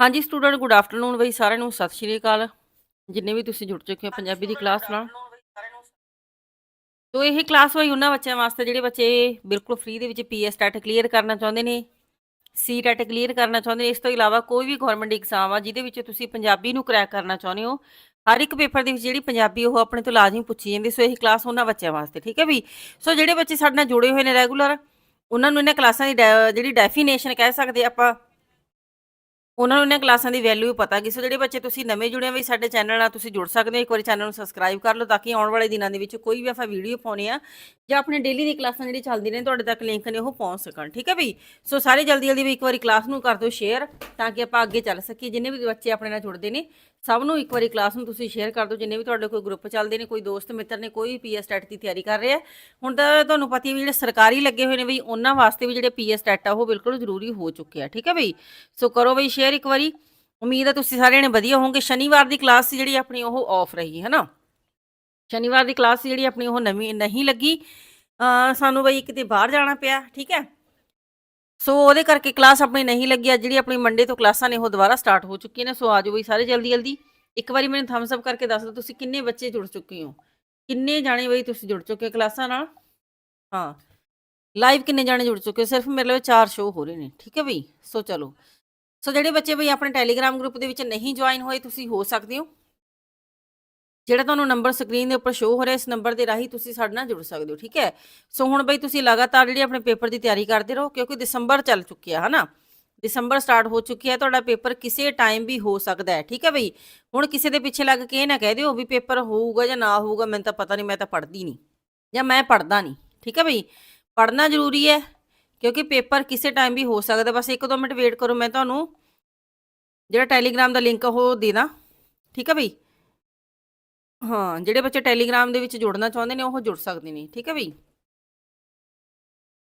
ਹਾਂਜੀ student good afternoon ਬਈ ਸਾਰਿਆਂ ਨੂੰ, ਸਤਿ ਸ਼੍ਰੀ ਅਕਾਲ। ਜਿੰਨੇ ਵੀ ਤੁਸੀਂ ਜੁੜ ਚੁੱਕੇ ਹੋ ਪੰਜਾਬੀ ਦੀ ਕਲਾਸ ਨਾਲ। ਤੋ ਇਹ ਕਲਾਸ ਹੋਈ ਉਹਨਾਂ ਬੱਚਿਆਂ ਵਾਸਤੇ, ਜਿਹੜੇ ਬੱਚੇ ਬਿਲਕੁਲ ਫ੍ਰੀ ਦੇ ਵਿੱਚ ਪੀਐਸ ਟੈਟ ਕਲੀਅਰ ਕਰਨਾ ਚਾਹੁੰਦੇ ਨੇ ਸੀ ਟੈਟ ਕਲੀਅਰ ਕਰਨਾ ਚਾਹੁੰਦੇ ਨੇ, ਇਸ ਤੋਂ ਇਲਾਵਾ ਕੋਈ ਵੀ ਗਵਰਨਮੈਂਟ ਐਗਜ਼ਾਮ ਆ, ਜਿਹਦੇ ਵਿੱਚ ਤੁਸੀਂ ਪੰਜਾਬੀ ਨੂੰ ਕਰੈਕ ਕਰਨਾ ਚਾਹੁੰਦੇ ਹੋ, ਹਰ ਇੱਕ ਪੇਪਰ ਦੇ ਵਿੱਚ ਜਿਹੜੀ ਪੰਜਾਬੀ ਉਹ ਆਪਣੇ ਤੋਂ ਲਾਜ਼ਮੀ ਪੁੱਛੀ ਜਾਂਦੀ, ਸੋ ਇਹ ਕਲਾਸ ਉਹਨਾਂ ਬੱਚਿਆਂ ਵਾਸਤੇ, ਠੀਕ ਹੈ ਵੀ ਸੋ ਜਿਹੜੇ ਬੱਚੇ ਸਾਡੇ ਨਾਲ ਜੁੜੇ ਹੋਏ ਨੇ ਰੈਗੂਲਰ ਉਹਨਾਂ ਨੂੰ ਇਹਨਾਂ ਕਲਾਸਾਂ ਦੀ ਡੈ- ਜਿਹੜੀ ਡੈਫੀਨੇਸ਼ਨ ਕਹਿ ਸਕਦੇ ਆਪਾਂ ਉਹਨਾਂ ਨੂੰ ਇਹਨਾਂ ਕਲਾਸਾਂ ਦੀ ਵੈਲਿਊ ਪਤਾ ਕਿ ਸੋ ਜਿਹੜੇ ਬੱਚੇ ਤੁਸੀਂ ਨਵੇਂ ਜੁੜੇ ਹੋ ਵੀ ਸਾਡੇ ਚੈਨਲ ਨਾਲ ਤੁਸੀਂ ਜੁੜ ਸਕਦੇ ਹੋ, ਇੱਕ ਵਾਰੀ ਚੈਨਲ ਨੂੰ ਸਬਸਕ੍ਰਾਈਬ ਕਰ ਲਓ ਤਾਂ ਕਿ ਆਉਣ ਵਾਲੇ ਦਿਨਾਂ ਦੇ ਵਿੱਚ ਕੋਈ ਵੀ ਆਪਾਂ ਵੀਡੀਓ ਪਾਉਣੀ ਆ ਜਾਂ ਆਪਣੇ ਡੇਲੀ ਦੀ ਕਲਾਸਾਂ ਜਿਹੜੀ ਚੱਲਦੀ ਨੇ ਤੁਹਾਡੇ ਤੱਕ ਲਿੰਕ ਨੇ ਉਹ ਪਹੁੰਚ ਸਕਣ, ਠੀਕ ਹੈ ਵੀ ਸੋ ਸਾਰੇ ਜਲਦੀ ਜਲਦੀ ਵੀ ਇੱਕ ਵਾਰੀ ਕਲਾਸ ਨੂੰ ਕਰ ਦਿਓ ਸ਼ੇਅਰ ਤਾਂ ਕਿ ਆਪਾਂ ਅੱਗੇ ਚੱਲ ਸਕੀਏ, ਜਿੰਨੇ ਵੀ ਬੱਚੇ ਆਪਣੇ ਨਾਲ ਜੁੜਦੇ ਨੇ ਸਭ ਨੂੰ ਇੱਕ ਵਾਰੀ ਕਲਾਸ ਨੂੰ ਤੁਸੀਂ ਸ਼ੇਅਰ ਕਰ ਦਿਓ, ਜਿੰਨੇ ਵੀ ਤੁਹਾਡੇ ਕੋਈ ਗਰੁੱਪ ਚੱਲਦੇ ਨੇ, ਕੋਈ ਦੋਸਤ, ਮਿੱਤਰ ਨੇ, ਕੋਈ ਪੀਐਸ ਟੈਟ ਦੀ ਤਿਆਰੀ ਕਰ ਰਿਹਾ। ਹੁਣ ਤਾਂ ਤੁਹਾਨੂੰ ਪਤਾ ਹੀ ਹੈ ਵੀ ਜਿਹੜੇ ਸਰਕਾਰੀ ਲੱਗੇ ਹੋਏ ਨੇ ਬਈ, ਉਹਨਾਂ ਵਾਸਤੇ ਵੀ ਜਿਹੜੇ ਪੀਐਸ ਟੈਟ ਆ, ਉਹ ਬਿਲਕੁਲ ਜ਼ਰੂਰੀ ਹੋ ਚੁੱਕੇ ਆ, ਠੀਕ ਹੈ ਬਈ? ਸੋ ਕਰੋ ਬਈ ਸ਼ੇਅਰ ਇੱਕ ਵਾਰੀ। ਉਮੀਦ ਹੈ ਤੁਸੀਂ ਸਾਰਿਆਂ ਨੇ ਵਧੀਆ ਹੋਵੋਗੇ। ਸ਼ਨੀਵਾਰ ਦੀ ਕਲਾਸ ਜਿਹੜੀ ਆਪਣੀ, ਉਹ ਆਫ ਰਹੀ ਹੈ ਨਾ ਸ਼ਨੀਵਾਰ ਦੀ ਕਲਾਸ ਜਿਹੜੀ ਆਪਣੀ, ਉਹ ਨਵੀਂ ਨਹੀਂ ਲੱਗੀ। ਸਾਨੂੰ ਬਈ ਕਿਤੇ ਬਾਹਰ ਜਾਣਾ ਪਿਆ, ਠੀਕ ਹੈ ਸੋ ਉਹਦੇ ਕਰਕੇ ਕਲਾਸ ਆਪਣੀ ਨਹੀਂ ਲੱਗੀ, ਅੱਜ ਜਿਹੜੀ ਆਪਣੀ ਮੰਡੇ ਤੋਂ ਕਲਾਸਾਂ ਨੇ, ਉਹ ਦੁਬਾਰਾ ਸਟਾਰਟ ਹੋ ਚੁੱਕੀਆਂ ਨੇ। ਸੋ ਆਜੋ ਬਈ ਸਾਰੇ ਜਲਦੀ ਜਲਦੀ। ਇੱਕ ਵਾਰੀ ਮੈਨੂੰ ਥੰਬਸ ਅਪ ਕਰਕੇ ਦੱਸ ਦਿਓ, ਤੁਸੀਂ ਕਿੰਨੇ ਬੱਚੇ ਜੁੜ ਚੁੱਕੇ ਹੋ? ਕਿੰਨੇ ਜਾਣੇ ਬਈ ਤੁਸੀਂ ਜੁੜ ਚੁੱਕੇ ਹੋ ਕਲਾਸਾਂ ਨਾਲ? ਹਾਂ। ਲਾਈਵ ਕਿੰਨੇ ਜਾਣੇ ਜੁੜ ਚੁੱਕੇ ਹੋ? ਸਿਰਫ ਮੇਰੇ ਲਈ ਚਾਰ ਸ਼ੋ ਹੋ ਰਹੇ ਨੇ, ਠੀਕ ਹੈ ਬਈ? ਸੋ ਚਲੋ। ਸੋ ਜਿਹੜੇ ਬੱਚੇ ਬਈ ਆਪਣੇ ਟੈਲੀਗ੍ਰਾਮ ਗਰੁੱਪ ਦੇ ਵਿੱਚ ਨਹੀਂ ਜੁਆਇਨ ਹੋਏ, ਤੁਸੀਂ ਹੋ ਸਕਦੇ ਹੋ। ਜਿਹੜਾ ਤੁਹਾਨੂੰ ਨੰਬਰ ਸਕਰੀਨ ਦੇ ਉੱਪਰ ਸ਼ੋ ਹੋ ਰਿਹਾ, ਇਸ ਨੰਬਰ ਦੇ ਰਾਹੀਂ ਤੁਸੀਂ ਸਾਡੇ ਨਾਲ ਜੁੜ ਸਕਦੇ ਹੋ, ਠੀਕ ਹੈ? ਸੋ ਹੁਣ ਬਈ ਤੁਸੀਂ ਲਗਾਤਾਰ ਜਿਹੜੀ ਆਪਣੇ ਪੇਪਰ ਦੀ ਤਿਆਰੀ ਕਰਦੇ ਰਹੋ, ਕਿਉਂਕਿ ਦਸੰਬਰ ਚੱਲ ਚੁੱਕਿਆ ਹਨਾ? ਦਸੰਬਰ ਸਟਾਰਟ ਹੋ ਚੁੱਕੀ ਹੈ, ਤੁਹਾਡਾ ਪੇਪਰ ਕਿਸੇ ਟਾਈਮ ਵੀ ਹੋ ਸਕਦਾ ਹੈ, ਠੀਕ ਹੈ ਬਈ? ਹੁਣ ਕਿਸੇ ਦੇ ਪਿੱਛੇ ਲੱਗ ਕੇ ਇਹ ਨਾ ਕਹਿ ਦਿਓ ਵੀ ਪੇਪਰ ਹੋਊਗਾ ਜਾਂ ਨਾ ਹੋਊਗਾ, ਮੈਨੂੰ ਤਾਂ ਪਤਾ ਨਹੀਂ, ਮੈਂ ਤਾਂ ਪੜ੍ਹਦੀ ਨਹੀਂ, ਜਾਂ ਮੈਂ ਪੜ੍ਹਦਾ ਨਹੀਂ, ਠੀਕ ਹੈ ਬਈ? ਪੜ੍ਹਨਾ ਜ਼ਰੂਰੀ ਹੈ, ਕਿਉਂਕਿ ਪੇਪਰ ਕਿਸੇ ਟਾਈਮ ਵੀ ਹੋ ਸਕਦਾ, ਬਸ ਇੱਕ ਦੋ ਮਿੰਟ ਵੇਟ ਕਰੋ, ਮੈਂ ਤੁਹਾਨੂੰ ਜਿਹੜਾ ਟੈਲੀਗ੍ਰਾਮ ਦਾ ਲਿੰਕ ਉਹ ਦੇ ਦਾਂ, ਠੀਕ ਹੈ ਬਈ? ਹਾਂ, ਜਿਹੜੇ ਬੱਚੇ ਟੈਲੀਗ੍ਰਾਮ ਦੇ ਵਿੱਚ ਜੁੜਨਾ ਚਾਹੁੰਦੇ ਨੇ, ਉਹ ਜੁੜ ਸਕਦੇ ਨੇ, ਠੀਕ ਹੈ ਬਈ?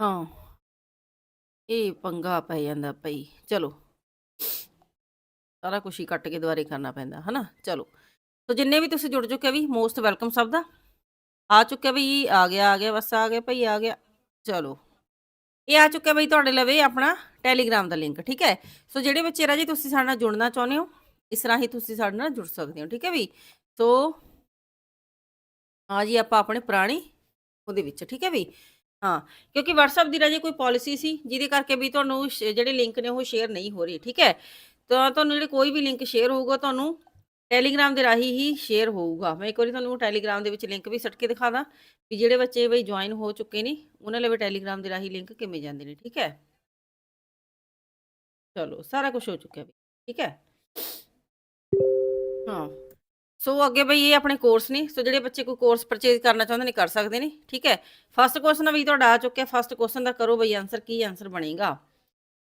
ਹਾਂ। ਇਹ ਪੰਗਾ ਪੈ ਜਾਂਦਾ ਪਈ ਚਲੋ। ਸਾਰਾ ਕੁਝ ਹੀ ਕੱਟ ਕੇ ਦੁਬਾਰੇ ਕਰਨਾ ਪੈਂਦਾ, ਹਨਾ? ਚਲੋ। ਸੋ ਜਿੰਨੇ ਵੀ ਤੁਸੀਂ ਜੁੜ ਚੁੱਕੇ ਵੀ ਮੋਸਟ ਵੈਲਕਮ ਸਭ ਦਾ। ਆ ਚੁੱਕਿਆ ਬਈ, ਆ ਗਿਆ ਆ ਗਿਆ, ਬਸ ਆ ਗਿਆ ਭਈ, ਆ ਗਿਆ। ਚਲੋ। ਇਹ ਆ ਚੁੱਕਿਆ ਬਈ ਤੁਹਾਡੇ ਲਵੇ ਆਪਣਾ ਟੈਲੀਗ੍ਰਾਮ ਦਾ ਲਿੰਕ, ਠੀਕ ਹੈ? ਸੋ ਜਿਹੜੇ ਬੱਚੇ ਰਾਜੀ ਤੁਸੀਂ ਸਾਡੇ ਨਾਲ ਜੁੜਨਾ ਚਾਹੁੰਦੇ ਹੋ, ਇਸ ਰਾਹੀਂ ਤੁਸੀਂ ਸਾਡੇ ਨਾਲ ਜੁੜ ਸਕਦੇ ਹੋ, ਠੀਕ ਹੈ ਬਈ? ਸੋ ਆ ਜੀ, ਆਪਾਂ ਆਪਣੇ ਪੁਰਾਣੇ ਉਹਦੇ ਵਿੱਚ, ਠੀਕ ਹੈ ਵੀ? ਹਾਂ, ਕਿਉਂਕਿ WhatsApp ਦੀ ਰਾਜੀ ਕੋਈ ਪਾਲਿਸੀ ਸੀ, ਜਿਹਦੇ ਕਰਕੇ ਵੀ ਤੁਹਾਨੂੰ ਸ਼- ਜਿਹੜੇ ਲਿੰਕ ਨੇ ਉਹ ਸ਼ੇਅਰ ਨਹੀਂ ਹੋ ਰਹੇ, ਠੀਕ ਹੈ? ਤਾਂ ਤੁਹਾਨੂੰ ਜਿਹੜੇ ਕੋਈ ਵੀ ਲਿੰਕ ਸ਼ੇਅਰ ਹੋਊਗਾ, ਤੁਹਾਨੂੰ ਟੈਲੀਗ੍ਰਾਮ ਦੇ ਰਾਹੀਂ ਹੀ ਸ਼ੇਅਰ ਹੋਊਗਾ। ਮੈਂ ਇੱਕ ਵਾਰੀ ਤੁਹਾਨੂੰ ਟੈਲੀਗ੍ਰਾਮ ਦੇ ਵਿੱਚ ਲਿੰਕ ਵੀ ਸੱਟ ਕੇ ਦਿਖਾ ਦਾਂ, ਵੀ ਜਿਹੜੇ ਬੱਚੇ ਬਈ ਜੁਆਇਨ ਹੋ ਚੁੱਕੇ ਨੇ, ਉਹਨਾਂ ਲਈ ਵੀ ਟੈਲੀਗ੍ਰਾਮ ਦੇ ਰਾਹੀਂ ਲਿੰਕ ਕਿਵੇਂ ਜਾਂਦੇ ਨੇ, ਠੀਕ ਹੈ? ਚਲੋ, ਸਾਰਾ ਕੁਝ ਹੋ ਚੁੱਕਿਆ ਵੀ, ਠੀਕ ਹੈ? ਹਾਂ। ਸੋ ਅੱਗੇ ਬਈ ਇਹ ਆਪਣੇ ਕੋਰਸ ਨੇ, ਸੋ ਜਿਹੜੇ ਬੱਚੇ ਕੋਈ ਕੋਰਸ ਪਰਚੇਜ਼ ਕਰਨਾ ਚਾਹੁੰਦੇ ਨੇ ਕਰ ਸਕਦੇ ਨੇ, ਠੀਕ ਹੈ? ਫਸਟ ਕੁਐਸਚਨ ਵੀ ਤੁਹਾਡਾ ਆ ਚੁੱਕਿਆ ਫਸਟ ਕੁਐਸਚਨ ਦਾ ਕਰੋ ਬਈ ਆਨਸਰ ਕੀ ਆਨਸਰ ਬਣੇਗਾ?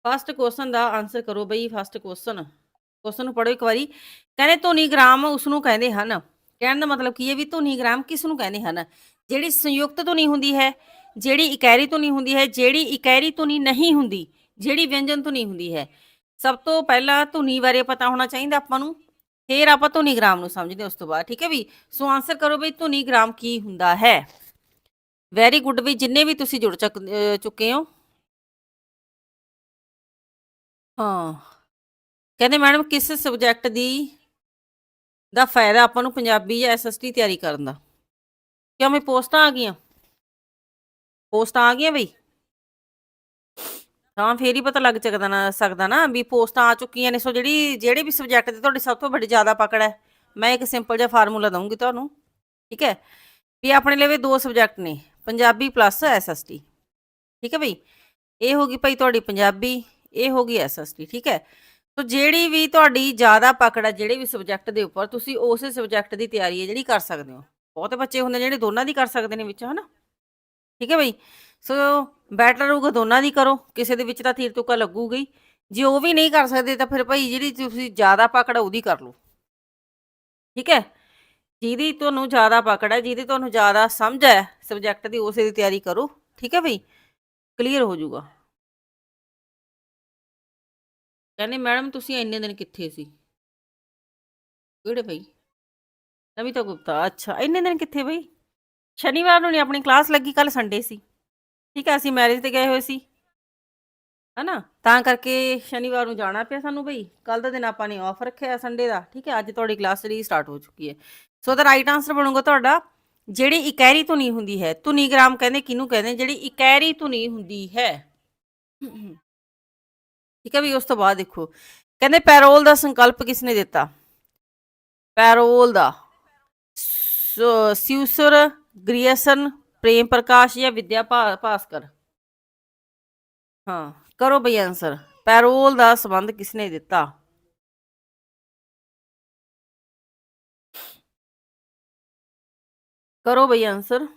ਫਸਟ ਕੁਐਸਚਨ ਦਾ ਆਨਸਰ ਕਰੋ ਬਈ ਫਸਟ ਕੁਐਸਚਨ ਕੁਐਸਚਨ ਨੂੰ ਪੜ੍ਹੋ ਇੱਕ ਵਾਰੀ। ਕਹਿੰਦੇ ਧੁਨੀਗ੍ਰਾਮ ਉਸ ਨੂੰ ਕਹਿੰਦੇ ਹਨ। ਕਹਿਣ ਦਾ ਮਤਲਬ ਕੀ ਹੈ ਵੀ ਧੁਨੀਗ੍ਰਾਮ ਕਿਸ ਨੂੰ ਕਹਿੰਦੇ ਹਨ? ਜਿਹੜੀ ਸੰਯੁਕਤ ਧੁਨੀ ਹੁੰਦੀ ਹੈ, ਜਿਹੜੀ ਇਕਹਿਰੀ ਧੁਨੀ ਹੁੰਦੀ ਹੈ, ਜਿਹੜੀ ਇਕੈਰੀ ਧੁਨੀ ਨਹੀਂ ਹੁੰਦੀ, ਜਿਹੜੀ ਵਿਅੰਜਨ ਧੁਨੀ ਹੁੰਦੀ ਹੈ। ਸਭ ਤੋਂ ਪਹਿਲਾਂ ਧੁਨੀ ਬਾਰੇ ਪਤਾ ਹੋਣਾ ਚਾਹੀਦਾ ਆਪਾਂ ਨੂੰ। ਫਿਰ ਆਪਾਂ ਧੁਨੀ ਗ੍ਰਾਮ ਨੂੰ ਸਮਝਦੇ ਉਸ ਤੋਂ ਬਾਅਦ, ਠੀਕ ਹੈ ਵੀ? ਸੋ ਆਨਸਰ ਕਰੋ ਬਈ ਧੁਨੀ ਗ੍ਰਾਮ ਕੀ ਹੁੰਦਾ ਹੈ? ਵੈਰੀ ਗੁੱਡ ਵੀ ਜਿੰਨੇ ਵੀ ਤੁਸੀਂ ਜੁੜ ਚੱਕ- ਚੁੱਕੇ ਹੋ। ਹਾਂ। ਕਹਿੰਦੇ ਮੈਡਮ ਕਿਸ ਸਬਜੈਕਟ ਦੀ ਦਾ ਫਾਇਦਾ ਆਪਾਂ ਨੂੰ ਪੰਜਾਬੀ ਜਾਂ ਐਸਐਸਟੀ ਤਿਆਰੀ ਕਰਨ ਦਾ? ਕਿਉਂ ਮੈਂ ਪੋਸਟਾਂ ਆ ਗਈਆਂ? ਪੋਸਟਾਂ ਆ ਗਈਆਂ ਬਈ? ਤਾਂ ਫੇਰ ਹੀ ਪਤਾ ਲੱਗ ਸਕਦਾ ਨਾ ਸਕਦਾ ਨਾ ਵੀ ਪੋਸਟਾਂ ਆ ਚੁੱਕੀਆਂ ਨੇ, ਸੋ ਜਿਹੜੀ, ਜਿਹੜੇ ਵੀ ਸਬਜੈਕਟ ਦੀ ਤੁਹਾਡੀ ਸਭ ਤੋਂ ਵੱਡੀ ਜ਼ਿਆਦਾ ਪਕੜ ਹੈ, ਮੈਂ ਇੱਕ ਸਿੰਪਲ ਜਿਹਾ ਫਾਰਮੂਲਾ ਦਊਂਗੀ ਤੁਹਾਨੂੰ, ਠੀਕ ਹੈ? ਵੀ ਆਪਣੇ ਲਈ ਦੋ ਸਬਜੈਕਟ ਨੇ, ਪੰਜਾਬੀ ਪਲੱਸ ਐਸਐਸਟੀ ਠੀਕ ਹੈ ਬਈ? ਇਹ ਹੋ ਗਈ ਭਾਈ ਤੁਹਾਡੀ ਪੰਜਾਬੀ, ਇਹ ਹੋ ਗਈ ਐਸਐਸਟੀ ਠੀਕ ਹੈ? ਸੋ ਜਿਹੜੀ ਵੀ ਤੁਹਾਡੀ ਜ਼ਿਆਦਾ ਪਕੜ ਹੈ, ਜਿਹੜੇ ਵੀ ਸਬਜੈਕਟ ਦੇ ਉੱਪਰ, ਤੁਸੀਂ ਉਸੇ ਸਬਜੈਕਟ ਦੀ ਤਿਆਰੀ ਹੈ ਜਿਹੜੀ ਕਰ ਸਕਦੇ ਹੋ। ਬਹੁਤੇ ਬੱਚੇ ਹੁੰਦੇ ਜਿਹੜੇ ਦੋਨਾਂ ਦੀ ਕਰ ਸਕਦੇ ਨੇ ਵਿੱਚ, ਹਨਾ? ਠੀਕ ਹੈ ਬਈ? ਸੋ ਬੈਟਰ ਹੋਊਗਾ ਦੋਨਾਂ ਦੀ ਕਰੋ। ਕਿਸੇ ਦੇ ਵਿੱਚ ਤਾਂ ਤੀਰ ਤੁੱਕਾ ਲੱਗੂਗੀ ਜੇ ਉਹ ਵੀ ਨਹੀਂ ਕਰ ਸਕਦੇ ਤਾਂ ਫਿਰ ਭਾਈ ਜਿਹੜੀ ਤੁਸੀਂ ਜ਼ਿਆਦਾ ਪਕੜ ਉਹਦੀ ਕਰ ਲਓ। ਠੀਕ ਹੈ? ਜਿਹਦੀ ਤੁਹਾਨੂੰ ਜ਼ਿਆਦਾ ਪਕੜ ਹੈ ਜਿਹਦੀ ਤੁਹਾਨੂੰ ਜ਼ਿਆਦਾ ਸਮਝ ਹੈ ਸਬਜੈਕਟ ਦੀ, ਉਸੇ ਦੀ ਤਿਆਰੀ ਕਰੋ। ਠੀਕ ਹੈ ਬਈ? ਕਲੀਅਰ ਹੋ ਜਾਊਗਾ। ਕਹਿੰਦੇ, ਮੈਡਮ, ਤੁਸੀਂ ਇੰਨੇ ਦਿਨ ਕਿੱਥੇ ਸੀ? ਕਿਹੜੇ ਬਈ? ਨਵੀਤਾ ਗੁਪਤਾ। ਅੱਛਾ, ਇੰਨੇ ਦਿਨ ਕਿੱਥੇ ਬਈ? ਸ਼ਨੀਵਾਰ ਨੂੰ ਨਹੀਂ ਆਪਣੀ ਕਲਾਸ ਲੱਗੀ ਕੱਲ ਸੰਡੇ ਸੀ। ਠੀਕ ਹੈ, ਅਸੀਂ ਮੈਰਿਜ ਤੇ ਗਏ ਹੋਏ ਸੀ। ਹਨਾ? ਤਾਂ ਕਰਕੇ ਸ਼ਨੀਵਾਰ ਨੂੰ ਜਾਣਾ ਪਿਆ ਸਾਨੂੰ ਬਈ। ਕੱਲ ਦਾ ਦਿਨ ਆਪਾਂ ਨੇ ਆਫ ਰੱਖਿਆ ਸੰਡੇ ਦਾ। ਠੀਕ ਹੈ, ਅੱਜ ਤੁਹਾਡੀ ਕਲਾਸ ਜਿਹੜੀ ਸਟਾਰਟ ਹੋ ਚੁੱਕੀ ਹੈ। ਸੋ ਦਾ ਰਾਈਟ ਆਨਸਰ ਬਣੂਗਾ ਤੁਹਾਡਾ, ਜਿਹੜੀ ਇਕਹਿਰੀ ਧੁਨੀ ਹੁੰਦੀ ਹੈ। ਧੁਨੀਗ੍ਰਾਮ ਕਹਿੰਦੇ, ਕਿਹਨੂੰ ਕਹਿੰਦੇ? ਜਿਹੜੀ ਇਕੈਰੀ ਧੁਨੀ ਹੁੰਦੀ ਹੈ। ਠੀਕ ਹੈ ਵੀ, ਉਸ ਤੋਂ ਬਾਅਦ ਦੇਖੋ। ਕਹਿੰਦੇ, ਪੈਰੋਲ ਦਾ ਸੰਕਲਪ ਕਿਸ ਨੇ ਦਿੱਤਾ? ਪੈਰੋਲ ਦਾ। ਸ- ਸਿਉਸਰ ਗ੍ਰੀਅਸਨ ਪ੍ਰੇਮ ਪ੍ਰਕਾਸ਼ ਜਾਂ ਵਿਦਿਆ ਭਾ- ਭਾਸਕਰ? ਹਾਂ, ਕਰੋ ਬਈ ਆਨਸਰ ਪੈਰੋਲ ਦਾ ਸੰਬੰਧ ਕਿਸਨੇ ਦਿੱਤਾ? ਕਰੋ ਬਈ ਆਨਸਰ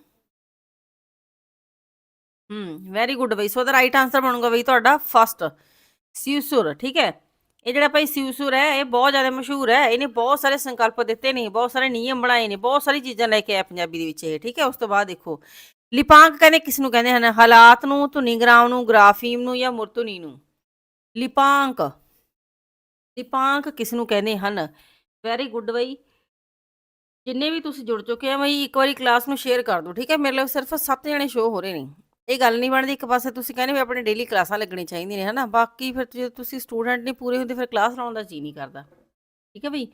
ਹਮ ਵੈਰੀ ਗੁੱਡ ਬਈ। ਸੋ ਦਾ ਰਾਈਟ ਆਨਸਰ ਬਣੂਗਾ ਬਈ ਤੁਹਾਡਾ ਫਸਟ ਸ਼ਿਊਸੁਰ, ਠੀਕ ਹੈ? ਇਹ ਜਿਹੜਾ ਭਾਈ ਸਿਉਸੁਰ ਹੈ ਇਹ ਬਹੁਤ ਜ਼ਿਆਦਾ ਮਸ਼ਹੂਰ ਹੈ। ਇਹਨੇ ਬਹੁਤ ਸਾਰੇ ਸੰਕਲਪ ਦਿੱਤੇ ਨੇ, ਬਹੁਤ ਸਾਰੇ ਨਿਯਮ ਬਣਾਏ ਨੇ, ਬਹੁਤ ਸਾਰੀ ਚੀਜ਼ਾਂ ਲੈ ਕੇ ਆਇਆ ਪੰਜਾਬੀ ਦੇ ਵਿੱਚ ਇਹ, ਠੀਕ ਹੈ? ਉਸ ਤੋਂ ਬਾਅਦ ਦੇਖੋ, ਲਿਪਾਂਕ ਕਹਿੰਦੇ, ਕਿਸ ਨੂੰ ਕਹਿੰਦੇ ਹਨ? ਹਾਲਾਤ ਨੂੰ, ਧੁਨੀ ਗ੍ਰਾਮ ਨੂੰ, ਗ੍ਰਾਫੀਮ ਨੂੰ ਜਾਂ ਮੁਰਤੁਨੀ ਨੂੰ? ਲਿਪਾਂਕ। ਲਿਪਾਂਕ ਕਿਸ ਨੂੰ ਕਹਿੰਦੇ ਹਨ? ਵੈਰੀ ਗੁੱਡ ਬਈ। ਜਿੰਨੇ ਵੀ ਤੁਸੀਂ ਜੁੜ ਚੁੱਕੇ ਆ, ਬਈ, ਇੱਕ ਵਾਰੀ ਕਲਾਸ ਨੂੰ ਸ਼ੇਅਰ ਕਰ ਦਿਓ, ਠੀਕ ਹੈ? ਮੇਰੇ ਲਈ ਸਿਰਫ 7 ਜਣੇ ਸ਼ੋ ਹੋ ਰਹੇ ਨੇ। ਇਹ ਗੱਲ ਨਹੀਂ ਬਣਦੀ ਇੱਕ ਪਾਸੇ ਤੁਸੀਂ ਕਹਿੰਦੇ ਵੀ ਆਪਣੇ ਡੇਲੀ ਕਲਾਸਾਂ ਲੱਗਣੀ ਚਾਹੀਦੀਆਂ ਨੇ ਹਨਾ? ਬਾਕੀ ਫਿਰ ਜੇ ਤੁਸੀਂ ਸਟੂਡੈਂਟ ਨਹੀਂ ਪੂਰੇ ਹੁੰਦੇ ਫਿਰ ਕਲਾਸ ਲਾਉਣ ਦਾ ਜੀ ਨਹੀਂ ਕਰਦਾ। ਠੀਕ ਹੈ ਬਈ?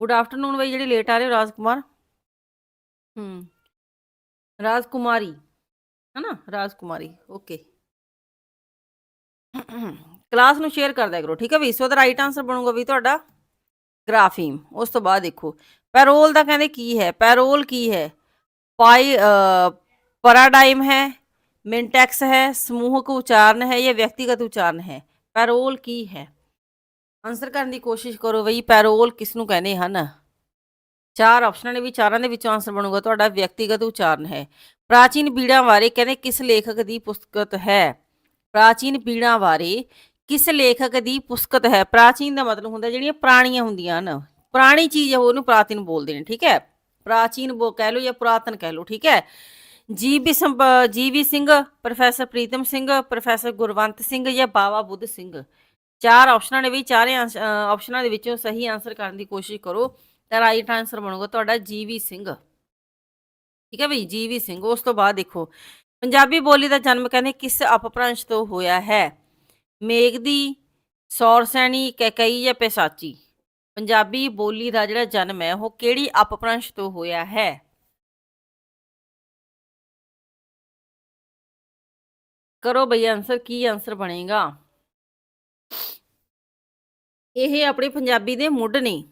ਗੁੱਡ ਆਫਟਰਨੂਨ ਬਈ ਜਿਹੜੇ ਲੇਟ ਆ ਰਹੇ ਹੋ ਰਾਜਕੁਮਾਰ। ਹੂੰ। ਰਾਜਕੁਮਾਰੀ ਹਨਾ? ਰਾਜਕੁਮਾਰੀ ਓਕੇ ਕਲਾਸ ਨੂੰ ਸ਼ੇਅਰ ਕਰ ਦਿਆ ਕਰੋ ਠੀਕ ਹੈ ਵੀ ਸੋ ਦਾ ਰਾਈਟ ਆਨਸਰ ਬਣੂਗਾ ਵੀ ਤੁਹਾਡਾ ਗ੍ਰਾਫੀਮ ਉਸ ਤੋਂ ਬਾਅਦ ਦੇਖੋ ਪੈਰੋਲ ਦਾ ਕਹਿੰਦੇ ਕੀ ਹੈ? ਪੈਰੋਲ ਕੀ ਹੈ? ਪਾਈ ਪੈਰਾਡਾਈਮ ਹੈ ਮਿੰਟੈਕਸ ਹੈ ਸਮੂਹਕ ਉਚਾਰਨ ਹੈ ਜਾਂ ਵਿਅਕਤੀਗਤ ਉਚਾਰਨ ਹੈ ਪੈਰੋਲ ਕੀ ਹੈ ਆਨਸਰ ਕਰਨ ਦੀ ਕੋਸ਼ਿਸ਼ ਕਰੋ ਬਈ ਪੈਰੋਲ ਕਿਸ ਨੂੰ ਕਹਿੰਦੇ ਹਨ? ਚਾਰ ਆਪਸ਼ਨਾਂ ਨੇ ਵੀ, ਚਾਰਾਂ ਦੇ ਵਿੱਚੋਂ ਆਨਸਰ ਬਣੂਗਾ, ਤੁਹਾਡਾ ਵਿਅਕਤੀਗਤ ਉਚਾਰਨ ਹੈ। ਪ੍ਰਾਚੀਨ ਪੀੜਾਂ ਬਾਰੇ ਕਹਿੰਦੇ ਕਿਸ ਲੇਖਕ ਦੀ ਪੁਸਤਕਤ ਹੈ? ਪ੍ਰਾਚੀਨ ਪੀੜਾਂ ਬਾਰੇ ਕਿਸ ਲੇਖਕ ਦੀ ਪੁਸਤਕਤ ਹੈ? ਪ੍ਰਾਚੀਨ ਦਾ ਮਤਲਬ ਹੁੰਦਾ ਜਿਹੜੀਆਂ ਪੁਰਾਣੀਆਂ ਹੁੰਦੀਆਂ ਹਨ। ਪੁਰਾਣੀ ਚੀਜ਼ ਹੈ ਉਹਨੂੰ ਪ੍ਰਾਚੀਨ ਬੋਲਦੇ ਨੇ, ਠੀਕ ਹੈ? ਪ੍ਰਾਚੀਨ ਬੋ ਕਹਿ ਲਓ ਜਾਂ ਪੁਰਾਤਨ ਕਹਿ ਲਓ, ਠੀਕ ਹੈ? ਜੀ V ਸੰਭ- G V Singh, professor Pritam Singh, professor Gurwant Singh ਜਾਂ ਬਾਵਾ ਬੁੱਧ ਸਿੰਘ। ਚਾਰ ਆਪਸ਼ਨਾਂ ਨੇ ਵੀ, ਚਾਰੇ ਆਪਸ਼ਨਾਂ ਦੇ ਵਿੱਚੋਂ ਸਹੀ ਆਨਸਰ ਕਰਨ ਦੀ ਕੋਸ਼ਿਸ਼ ਕਰੋ। ਤਾਂ ਰਾਈਟ ਆਨਸਰ ਬਣੂਗਾ ਤੁਹਾਡਾ ਜੀ ਵੀ ਸਿੰਘ। ਠੀਕ ਹੈ ਬਈ ਜੀ ਵੀ ਸਿੰਘ। ਉਸ ਤੋਂ ਬਾਅਦ ਦੇਖੋ, ਪੰਜਾਬੀ ਬੋਲੀ ਦਾ ਜਨਮ ਕਹਿੰਦੇ ਕਿਸ ਅਪਭ੍ਰੰਸ਼ ਤੋਂ ਹੋਇਆ ਹੈ? ਮੇਘਦੀ ਸੌਰਸੈਣੀ ਕਕਈ ਜਾਂ ਪੈਸਾਚੀ? ਪੰਜਾਬੀ ਬੋਲੀ ਦਾ ਜਿਹੜਾ ਜਨਮ ਹੈ, ਉਹ ਕਿਹੜੀ ਅਪਭ੍ਰੰਸ਼ ਤੋਂ ਹੋਇਆ ਹੈ? ਕਰੋ ਬਈ ਆਨਸਰ ਕੀ ਆਨਸਰ ਬਣੇਗਾ? ਇਹ ਆਪਣੇ ਪੰਜਾਬੀ ਦੇ ਮੁੱਢ ਨੇ,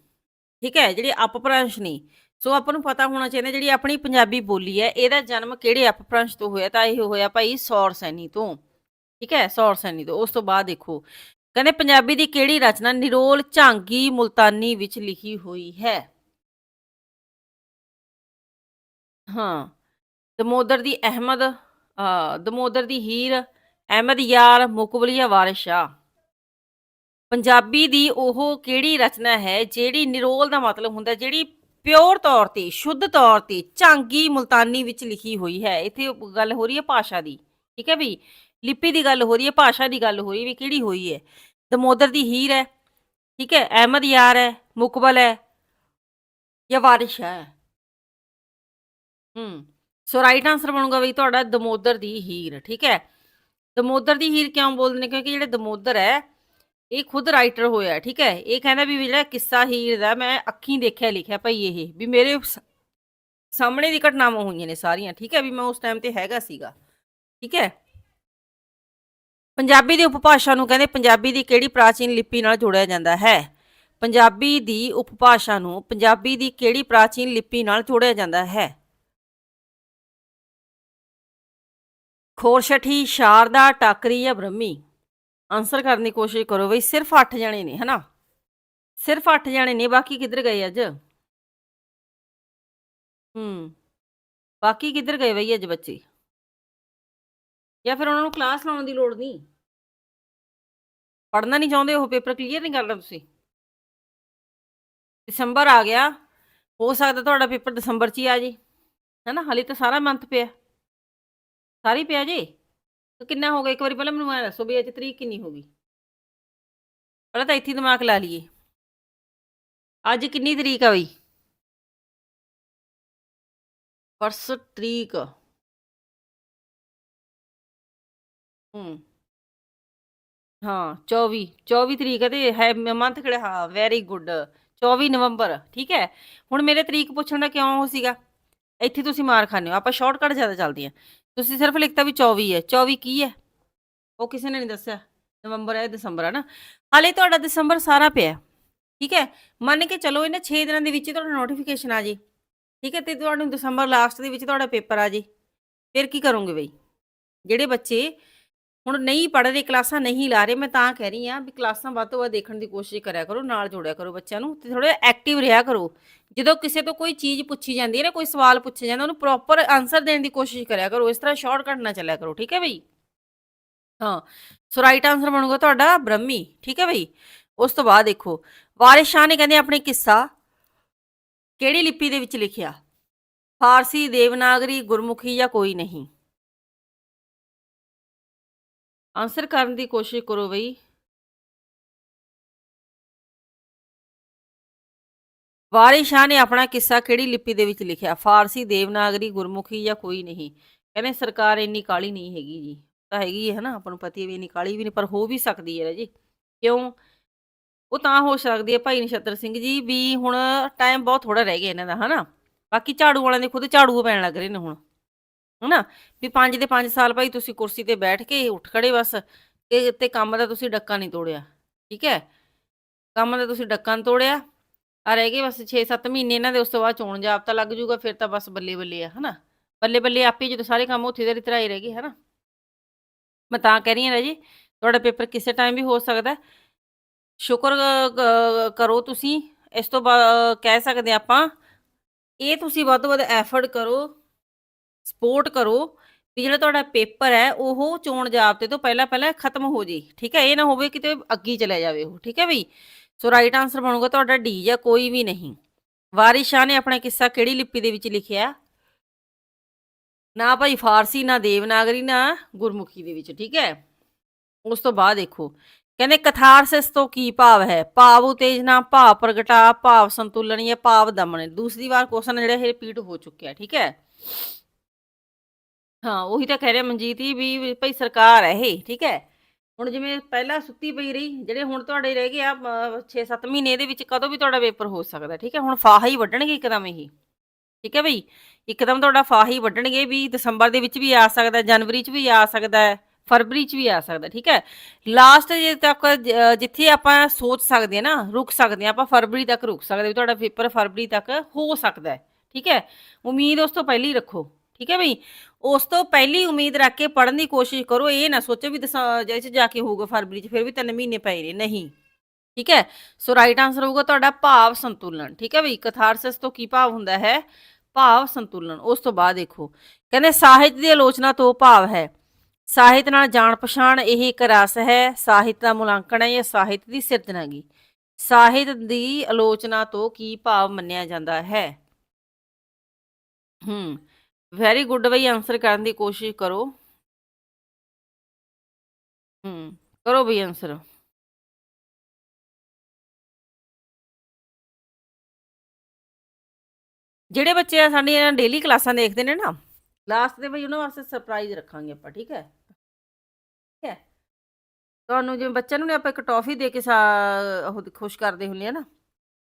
ਠੀਕ ਹੈ, ਜਿਹੜੇ ਅਪਭ੍ਰੰਸ਼ ਨੇ। ਸੋ ਆਪਾਂ ਨੂੰ ਪਤਾ ਹੋਣਾ ਚਾਹੀਦਾ ਜਿਹੜੀ ਆਪਣੀ ਪੰਜਾਬੀ ਬੋਲੀ ਹੈ, ਇਹਦਾ ਜਨਮ ਕਿਹੜੇ ਅਪਭ੍ਰੰਸ਼ ਤੋਂ ਹੋਇਆ, ਤਾਂ ਇਹ ਹੋਇਆ ਭਾਈ ਸੌਰ ਸੈਨੀ ਤੋਂ, ਠੀਕ ਹੈ, ਸੌਰ ਸੌਰਸੈਣੀ ਤੋਂ। ਉਸ ਤੋਂ ਬਾਅਦ ਦੇਖੋ, ਕਹਿੰਦੇ ਪੰਜਾਬੀ ਦੀ ਕਿਹੜੀ ਰਚਨਾ ਨਿਰੋਲ ਝਾਂਗੀ ਮੁਲਤਾਨੀ ਵਿੱਚ ਲਿਖੀ ਹੋਈ ਹੈ? ਹਾਂ, ਦਮੋਦਰ ਦੀ ਅਹਿਮਦ ਹਾਂ ਦਮੋਦਰ ਦੀ ਹੀਰ ਅਹਿਮਦ ਯਾਰ ਮੁਕਬਲੀਆ ਵਾਰਿਸ ਸ਼ਾਹ। ਪੰਜਾਬੀ ਦੀ ਉਹ ਕਿਹੜੀ ਰਚਨਾ ਹੈ ਜਿਹੜੀ ਨਿਰੋਲ ਦਾ ਮਤਲਬ ਹੁੰਦਾ, ਜਿਹੜੀ ਪਿਓਰ ਤੌਰ ਤੇ, ਸ਼ੁੱਧ ਤੌਰ ਤੇ ਝਾਂਗੀ ਮੁਲਤਾਨੀ ਵਿੱਚ ਲਿਖੀ ਹੋਈ ਹੈ? ਇੱਥੇ ਗੱਲ ਹੋ ਰਹੀ ਹੈ ਭਾਸ਼ਾ ਦੀ, ਠੀਕ ਹੈ ਵੀ? ਲਿਪੀ ਦੀ ਗੱਲ ਹੋ ਰਹੀ ਹੈ, ਭਾਸ਼ਾ ਦੀ ਗੱਲ ਹੋ ਰਹੀ ਵੀ ਕਿਹੜੀ ਹੋਈ ਹੈ? ਦਮੋਦਰ ਦੀ ਹੀਰ ਹੈ, ਠੀਕ ਹੈ? ਅਹਿਮਦ ਯਾਰ ਹੈ, ਮੁਕਬਲ ਹੈ ਜਾਂ ਵਾਰਿਸ ਹੈ? ਹੂੰ। ਸੋ ਰਾਈਟ ਆਨਸਰ ਬਣੂਗਾ ਵੀ ਤੁਹਾਡਾ ਦਮੋਦਰ ਦੀ ਹੀਰ, ਠੀਕ ਹੈ? ਦਮੋਦਰ ਦੀ ਹੀਰ ਕਿਉਂ ਬੋਲਦੇ ਨੇ? ਕਿਉਂਕਿ ਜਿਹੜੇ ਦਮੋਦਰ ਹੈ, ਇਹ ਖੁਦ ਰਾਈਟਰ ਹੋਇਆ ਠੀਕ ਹੈ? ਇਹ ਕਹਿੰਦਾ ਵੀ ਜਿਹੜਾ ਕਿੱਸਾ ਹੀਰ ਦਾ, ਮੈਂ ਅੱਖੀਂ ਦੇਖਿਆ ਲਿਖਿਆ ਭਾਈ ਇਹ, ਵੀ ਮੇਰੇ ਸਾਹਮਣੇ ਦੀ ਘਟਨਾਵਾਂ ਹੋਈਆਂ ਨੇ ਸਾਰੀਆਂ, ਠੀਕ ਹੈ? ਵੀ ਮੈਂ ਉਸ ਟਾਈਮ ਤੇ ਹੈਗਾ ਸੀਗਾ, ਠੀਕ ਹੈ? ਪੰਜਾਬੀ ਦੀ ਉਪਭਾਸ਼ਾ ਨੂੰ ਕਹਿੰਦੇ ਪੰਜਾਬੀ ਦੀ ਕਿਹੜੀ ਪ੍ਰਾਚੀਨ ਲਿਪੀ ਨਾਲ ਜੋੜਿਆ ਜਾਂਦਾ ਹੈ? ਪੰਜਾਬੀ ਦੀ ਉਪਭਾਸ਼ਾ ਨੂੰ ਪੰਜਾਬੀ ਦੀ ਕਿਹੜੀ ਪ੍ਰਾਚੀਨ ਲਿਪੀ ਨਾਲ ਜੋੜਿਆ ਜਾਂਦਾ ਹੈ? ਖੋਰਸ਼ਠੀ ਸ਼ਾਰਦਾ ਟਾਕਰੀ ਜਾਂ ਬ੍ਰਹਮੀ। ਆਨਸਰ ਕਰਨ ਦੀ ਕੋਸ਼ਿਸ਼ ਕਰੋ ਬਈ, ਸਿਰਫ 8 ਜਣੇ ਨੇ, ਹਨਾ? ਸਿਰਫ 8 ਜਣੇ ਨੇ, ਬਾਕੀ ਕਿੱਧਰ ਗਏ ਅੱਜ? ਹੂੰ। ਬਾਕੀ ਕਿੱਧਰ ਗਏ ਬਈ ਅੱਜ ਬੱਚੇ? ਜਾਂ ਫਿਰ ਉਹਨਾਂ ਨੂੰ ਕਲਾਸ ਲਾਉਣ ਦੀ ਲੋੜ ਨਹੀਂ? ਪੜ੍ਹਨਾ ਨਹੀਂ ਚਾਹੁੰਦੇ ਉਹ ਪੇਪਰ ਕਲੀਅਰ ਨਹੀਂ ਕਰਨਾ ਤੁਸੀਂ? ਦਸੰਬਰ ਆ ਗਿਆ। ਹੋ ਸਕਦਾ ਤੁਹਾਡਾ ਪੇਪਰ ਦਸੰਬਰ 'ਚ ਹੀ ਆ ਜੇ। ਹੈਨਾ? ਹਾਲੇ ਤਾਂ ਸਾਰਾ ਮੰਥ ਪਿਆ। ਸਾਰੀ ਪਿਆ ਜੇ? ਤਾਂ ਕਿੰਨਾ ਹੋ ਗਿਆ? ਇੱਕ ਵਾਰੀ ਪਹਿਲਾਂ ਮੈਨੂੰ ਐ ਦੱਸੋ ਵੀ ਅੱਜ ਤਰੀਕ ਕਿੰਨੀ ਹੋ ਗਈ? ਪਹਿਲਾਂ ਤਾਂ ਇੱਥੇ ਹੀ ਦਿਮਾਗ ਲਾ ਲਈਏ। ਅੱਜ ਕਿੰਨੀ ਤਰੀਕ ਆ ਬਈ? ਪਰਸ ਤਰੀਕ। ਹੂੰ। ਹਾਂ 24 24 ਤਰੀਕ ਹੈ ਤੇ ਹੈ, ਮੰਥ ਕਿਹੜਾ? ਹਾਂ ਵੈਰੀ ਗੁੱਡ 24 ਨਵੰਬਰ, ਠੀਕ ਹੈ? ਹੁਣ ਮੇਰੇ ਤਰੀਕ ਪੁੱਛਣ ਦਾ ਕਿਉਂ ਉਹ ਸੀਗਾ? ਇੱਥੇ ਤੁਸੀਂ ਮਾਰ ਖਾਂਦੇ ਹੋ। ਆਪਾਂ ਸ਼ਾਰਟਕਟ ਜ਼ਿਆਦਾ ਚੱਲਦੇ ਆ ਤੁਸੀਂ ਸਿਰਫ ਲਿਖਤਾ ਵੀ 24 ਹੈ 24 ਕੀ ਹੈ? ਉਹ ਕਿਸੇ ਨੇ ਨਹੀਂ ਦੱਸਿਆ, ਨਵੰਬਰ ਹੈ, ਦਸੰਬਰ ਹੈ ਨਾ? ਹਾਲੇ ਤੁਹਾਡਾ ਦਸੰਬਰ ਸਾਰਾ ਪਿਆ, ਠੀਕ ਹੈ? ਮੰਨ ਕੇ ਚਲੋ ਇਹਨਾਂ 6 ਦਿਨਾਂ ਦੇ ਵਿੱਚ ਤੁਹਾਡਾ ਨੋਟੀਫਿਕੇਸ਼ਨ ਆ ਜੇ, ਠੀਕ ਹੈ? ਤੇ ਤੁਹਾਨੂੰ ਦਸੰਬਰ ਲਾਸਟ ਦੇ ਵਿੱਚ ਤੁਹਾਡਾ ਪੇਪਰ ਆ ਜੇ, ਫਿਰ ਕੀ ਕਰੋਗੇ ਬਈ? ਜਿਹੜੇ ਬੱਚੇ ਹੁਣ ਨਹੀਂ ਪੜ੍ਹ ਰਹੇ ਕਲਾਸਾਂ ਨਹੀਂ ਲਾ ਰਹੇ, ਮੈਂ ਤਾਂ ਕਹਿ ਰਹੀ ਹਾਂ ਵੀ ਕਲਾਸਾਂ ਵੱਧ ਤੋਂ ਵੱਧ ਦੇਖਣ ਦੀ ਕੋਸ਼ਿਸ਼ ਕਰਿਆ ਕਰੋ, ਨਾਲ ਜੋੜਿਆ ਕਰੋ ਬੱਚਿਆਂ ਨੂੰ ਤੇ ਥੋੜਾ ਐਕਟਿਵ ਰਿਹਾ ਕਰੋ। ਜਦੋਂ ਕਿਸੇ ਤੋਂ ਕੋਈ ਚੀਜ਼ ਪੁੱਛੀ ਜਾਂਦੀ ਹੈ ਨਾ, ਕੋਈ ਸਵਾਲ ਪੁੱਛਿਆ ਜਾਂਦਾ, ਉਹਨੂੰ ਪ੍ਰੋਪਰ ਆਨਸਰ ਦੇਣ ਦੀ ਕੋਸ਼ਿਸ਼ ਕਰਿਆ ਕਰੋ, ਇਸ ਤਰ੍ਹਾਂ ਸ਼ਾਰਟਕਟ ਨਾ ਚੱਲਿਆ ਕਰੋ, ਠੀਕ ਹੈ ਬਈ? ਹਾਂ ਸੋ ਰਾਈਟ ਆਨਸਰ ਬਣੂਗਾ ਤੁਹਾਡਾ ਬ੍ਰਹਮੀ, ਠੀਕ ਹੈ ਬਈ? ਉਸ ਤੋਂ ਬਾਅਦ ਦੇਖੋ, ਵਾਰਿਸ ਸ਼ਾਹ ਨੇ ਕਹਿੰਦੇ ਆਪਣੇ ਕਿੱਸਾ, ਕਿਹੜੀ ਲਿਪੀ ਦੇ ਵਿੱਚ ਲਿਖਿਆ? ਫਾਰਸੀ, ਦੇਵਨਾਗਰੀ, ਗੁਰਮੁਖੀ ਜਾਂ ਕੋਈ ਨਹੀਂ? ਆਨਸਰ ਕਰਨ ਦੀ ਕੋਸ਼ਿਸ਼ ਕਰੋ ਬਈ। ਵਾਰਿਸ ਸ਼ਾਹ ਨੇ ਆਪਣਾ ਕਿੱਸਾ ਕਿਹੜੀ ਲਿਪੀ ਦੇ ਵਿੱਚ ਲਿਖਿਆ? ਫਾਰਸੀ ਦੇਵਨਾਗਰੀ ਗੁਰਮੁਖੀ ਜਾਂ ਕੋਈ ਨਹੀਂ? ਕਹਿੰਦੇ ਸਰਕਾਰ ਇੰਨੀ ਕਾਲੀ ਨਹੀਂ ਹੈਗੀ ਜੀ। ਤਾਂ ਹੈਗੀ ਹੈ ਨਾ, ਆਪਾਂ ਨੂੰ ਪਤੀ ਹੈ ਵੀ ਇੰਨੀ ਕਾਲੀ ਵੀ ਨਹੀਂ, ਪਰ ਹੋ ਵੀ ਸਕਦੀ ਹੈ ਜੀ ਕਿਉਂ? ਉਹ ਤਾਂ ਹੋ ਸਕਦੀ ਹੈ ਭਾਈ ਨਛੱਤਰ ਸਿੰਘ ਜੀ ਵੀ ਹੁਣ ਟਾਈਮ ਬਹੁਤ ਥੋੜਾ ਰਹਿ ਗਿਆ ਇਹਨਾਂ ਦਾ, ਹਨਾ? ਬਾਕੀ ਝਾੜੂ ਵਾਲਿਆਂ ਦੇ ਖੁਦ ਝਾੜੂ ਪੈਣ ਲੱਗ ਰਹੇ ਨੇ ਹੁਣ। ਹਨਾ? ਵੀ 5 ਦੇ 5 ਸਾਲ ਭਾਈ ਤੁਸੀਂ ਕੁਰਸੀ ਤੇ ਬੈਠ ਕੇ ਉੱਠ ਖੜੇ ਬਸ ਇਹ ਤੇ ਕੰਮ ਦਾ ਤੁਸੀਂ ਡੱਕਾ ਨਹੀਂ ਤੋੜਿਆ, ਠੀਕ ਹੈ? ਕੰਮ ਦਾ ਤੁਸੀਂ ਡੱਕਾ ਨਹੀਂ ਤੋੜਿਆ, ਆ ਰਹਿ ਗਏ ਬਸ 6-7 ਮਹੀਨੇ ਇਹਨਾਂ ਦੇ, ਉਸ ਤੋਂ ਬਾਅਦ ਚੋਣ ਜਾਬਤਾ ਲੱਗ ਜੂਗਾ ਫਿਰ ਤਾਂ ਬਸ ਬੱਲੇ ਬੱਲੇ ਆ, ਹਨਾ? ਬੱਲੇ ਬੱਲੇ ਆਪੇ ਜਦੋਂ ਸਾਰੇ ਕੰਮ ਉੱਥੇ ਦੇ ਤਰਾਈ ਰਹਿ ਗਏ, ਹਨਾ? ਮੈਂ ਤਾਂ ਕਹਿ ਰਹੀ ਹਾਂ ਜੀ ਤੁਹਾਡਾ ਪੇਪਰ ਕਿਸੇ ਟਾਈਮ ਵੀ ਹੋ ਸਕਦਾ ਸ਼ੁਕਰ ਕਰੋ ਤੁਸੀਂ, ਇਸ ਤੋਂ ਬਾਅਦ ਕਹਿ ਸਕਦੇ ਆਪਾਂ, ਇਹ ਤੁਸੀਂ ਵੱਧ ਤੋਂ ਵੱਧ ਐਫਰਟ ਕਰੋ ਸਪੋਰਟ ਕਰੋ ਵੀ ਜਿਹੜਾ ਤੁਹਾਡਾ ਪੇਪਰ ਹੈ, ਉਹ ਚੋਣ ਜਾਬਤੇ ਤੋਂ ਪਹਿਲਾਂ ਪਹਿਲਾਂ ਖਤਮ ਹੋ ਜੇ, ਠੀਕ ਹੈ? ਇਹ ਨਾ ਹੋਵੇ ਕਿਤੇ ਅੱਗੇ ਚਲਾ ਜਾਵੇ ਉਹ, ਠੀਕ ਹੈ ਬਈ? ਸੋ ਰਾਈਟ ਆਨਸਰ ਬਣੂਗਾ ਤੁਹਾਡਾ ਡੀ ਜਾਂ ਕੋਈ ਵੀ ਨਹੀਂ। ਵਾਰਿਸ ਸ਼ਾਹ ਨੇ ਆਪਣਾ ਕਿੱਸਾ ਕਿਹੜੀ ਲਿਪੀ ਦੇ ਵਿੱਚ ਲਿਖਿਆ? ਨਾ ਭਾਈ ਫਾਰਸੀ, ਨਾ ਦੇਵਨਾਗਰੀ, ਨਾ ਗੁਰਮੁਖੀ ਦੇ ਵਿੱਚ, ਠੀਕ ਹੈ? ਉਸ ਤੋਂ ਬਾਅਦ ਦੇਖੋ, ਕਹਿੰਦੇ ਕਥਾਰਸਿਸ ਤੋਂ ਕੀ ਭਾਵ ਹੈ? ਭਾਵ ਉਤੇਜਨਾ ਭਾਵ ਪ੍ਰਗਟਾ, ਭਾਵ ਸੰਤੁਲਨ ਜਾਂ ਭਾਵ ਦਮਨ। ਦੂਸਰੀ ਵਾਰ ਕੁਐਸਚਨ ਜਿਹੜਾ ਇਹ ਰਿਪੀਟ ਹੋ ਚੁੱਕਿਆ, ਠੀਕ ਹੈ? ਹਾਂ, ਉਹੀ ਤਾਂ ਕਹਿ ਰਿਹਾ ਮਨਜੀਤ ਜੀ ਵੀ ਵੀ ਭਾਈ ਸਰਕਾਰ ਹੈ ਇਹ, ਠੀਕ ਹੈ। ਹੁਣ ਜਿਵੇਂ ਪਹਿਲਾਂ ਸੁੱਤੀ ਪਈ ਰਹੀ, ਜਿਹੜੇ ਹੁਣ ਤੁਹਾਡੇ ਰਹਿ ਗਏ ਆ 6-7 ਮਹੀਨੇ ਇਹਦੇ ਵਿੱਚ ਕਦੋਂ ਵੀ ਤੁਹਾਡਾ ਪੇਪਰ ਹੋ ਸਕਦਾ, ਠੀਕ ਹੈ। ਹੁਣ ਫਾਹਾ ਹੀ ਵੱਢਣਗੇ ਇੱਕਦਮ ਇਹ, ਠੀਕ ਹੈ ਬਈ ਇੱਕਦਮ ਤੁਹਾਡਾ ਫਾਹਾ ਹੀ ਵੱਢਣਗੇ ਵੀ ਦਸੰਬਰ ਦੇ ਵਿੱਚ ਵੀ ਆ ਸਕਦਾ, ਜਨਵਰੀ 'ਚ ਵੀ ਆ ਸਕਦਾ ਹੈ ਫਰਵਰੀ 'ਚ ਵੀ ਆ ਸਕਦਾ, ਠੀਕ ਹੈ। ਲਾਸਟ ਜੇ ਤੱਕ ਜ- ਜਿੱਥੇ ਆਪਾਂ ਸੋਚ ਸਕਦੇ ਹਾਂ ਨਾ, ਰੁਕ ਸਕਦੇ ਹਾਂ, ਆਪਾਂ ਫਰਵਰੀ ਤੱਕ ਰੁਕ ਸਕਦੇ ਵੀ ਤੁਹਾਡਾ ਪੇਪਰ ਫਰਵਰੀ ਤੱਕ ਹੋ ਸਕਦਾ ਹੈ, ਠੀਕ ਹੈ। ਉਮੀਦ ਉਸ ਤੋਂ ਪਹਿਲਾਂ ਹੀ ਰੱਖੋ। ਠੀਕ ਹੈ ਬਈ? ਉਸ ਤੋਂ ਪਹਿਲੀ ਉਮੀਦ ਰੱਖ ਕੇ ਪੜਨ ਦੀ ਕੋਸ਼ਿਸ਼ ਕਰੋ, ਇਹ ਨਾ ਸੋਚੋ ਵੀ ਦਸਾਂ ਜਾ ਕੇ ਹੋਊਗਾ ਫਰਵਰੀ ਚ, ਫਿਰ ਵੀ 3 ਮਹੀਨੇ ਪਏ ਨੇ, ਨਹੀਂ। ਠੀਕ ਹੈ? ਸੋ ਰਾਈਟ ਆਨਸਰ ਹੋਊਗਾ ਤੁਹਾਡਾ ਭਾਵ ਸੰਤੁਲਨ, ਠੀਕ ਹੈ ਬਈ? ਕਥਾਰਸਿਸ ਤੋਂ ਕੀ ਭਾਵ ਹੁੰਦਾ ਹੈ? ਭਾਵ ਸੰਤੁਲਨ, ਉਸ ਤੋਂ ਬਾਅਦ ਦੇਖੋ। ਕਹਿੰਦੇ ਸਾਹਿਤ ਦੀ ਆਲੋਚਨਾ ਤੋਂ ਭਾਵ ਹੈ। ਸਾਹਿਤ ਨਾਲ ਜਾਣ ਪਛਾਣ ਇਹ ਇੱਕ ਰਸ ਹੈ, ਸਾਹਿਤ ਦਾ ਮੁਲਾਂਕਣ ਹੈ ਜਾਂ ਸਾਹਿਤ ਦੀ ਸਿਰਜਣਾਗੀ। ਸਾਹਿਤ ਦੀ ਆਲੋਚਨਾ ਤੋਂ ਕੀ ਭਾਵ ਮੰਨਿਆ ਜਾਂਦਾ ਹੈ? ਹੂੰ। ਵੈਰੀ ਗੁੱਡ ਬਈ ਆਨਸਰ ਕਰਨ ਦੀ ਕੋਸ਼ਿਸ਼ ਕਰੋ। ਹੂੰ, ਕਰੋ ਬਈ ਆਨਸਰ ਜਿਹੜੇ ਬੱਚੇ ਆ, ਸਾਡੀਆਂ ਡੇਲੀ ਕਲਾਸਾਂ ਦੇਖਦੇ ਨੇ ਨਾ ਲਾਸਟ ਦੇ ਬਈ ਉਹਨਾਂ ਵਾਸਤੇ ਸਰਪ੍ਰਾਈਜ਼ ਰੱਖਾਂਗੇ ਆਪਾਂ, ਠੀਕ ਹੈ? ਠੀਕ ਹੈ? ਤੁਹਾਨੂੰ ਜਿਵੇਂ ਬੱਚਿਆਂ ਨੂੰ ਨੇ ਆਪਾਂ ਇੱਕ ਟੌਫੀ ਦੇ ਕੇ ਸਾ- ਉਹ ਖੁਸ਼ ਕਰਦੇ ਹੁੰਦੇ ਆ ਨਾ।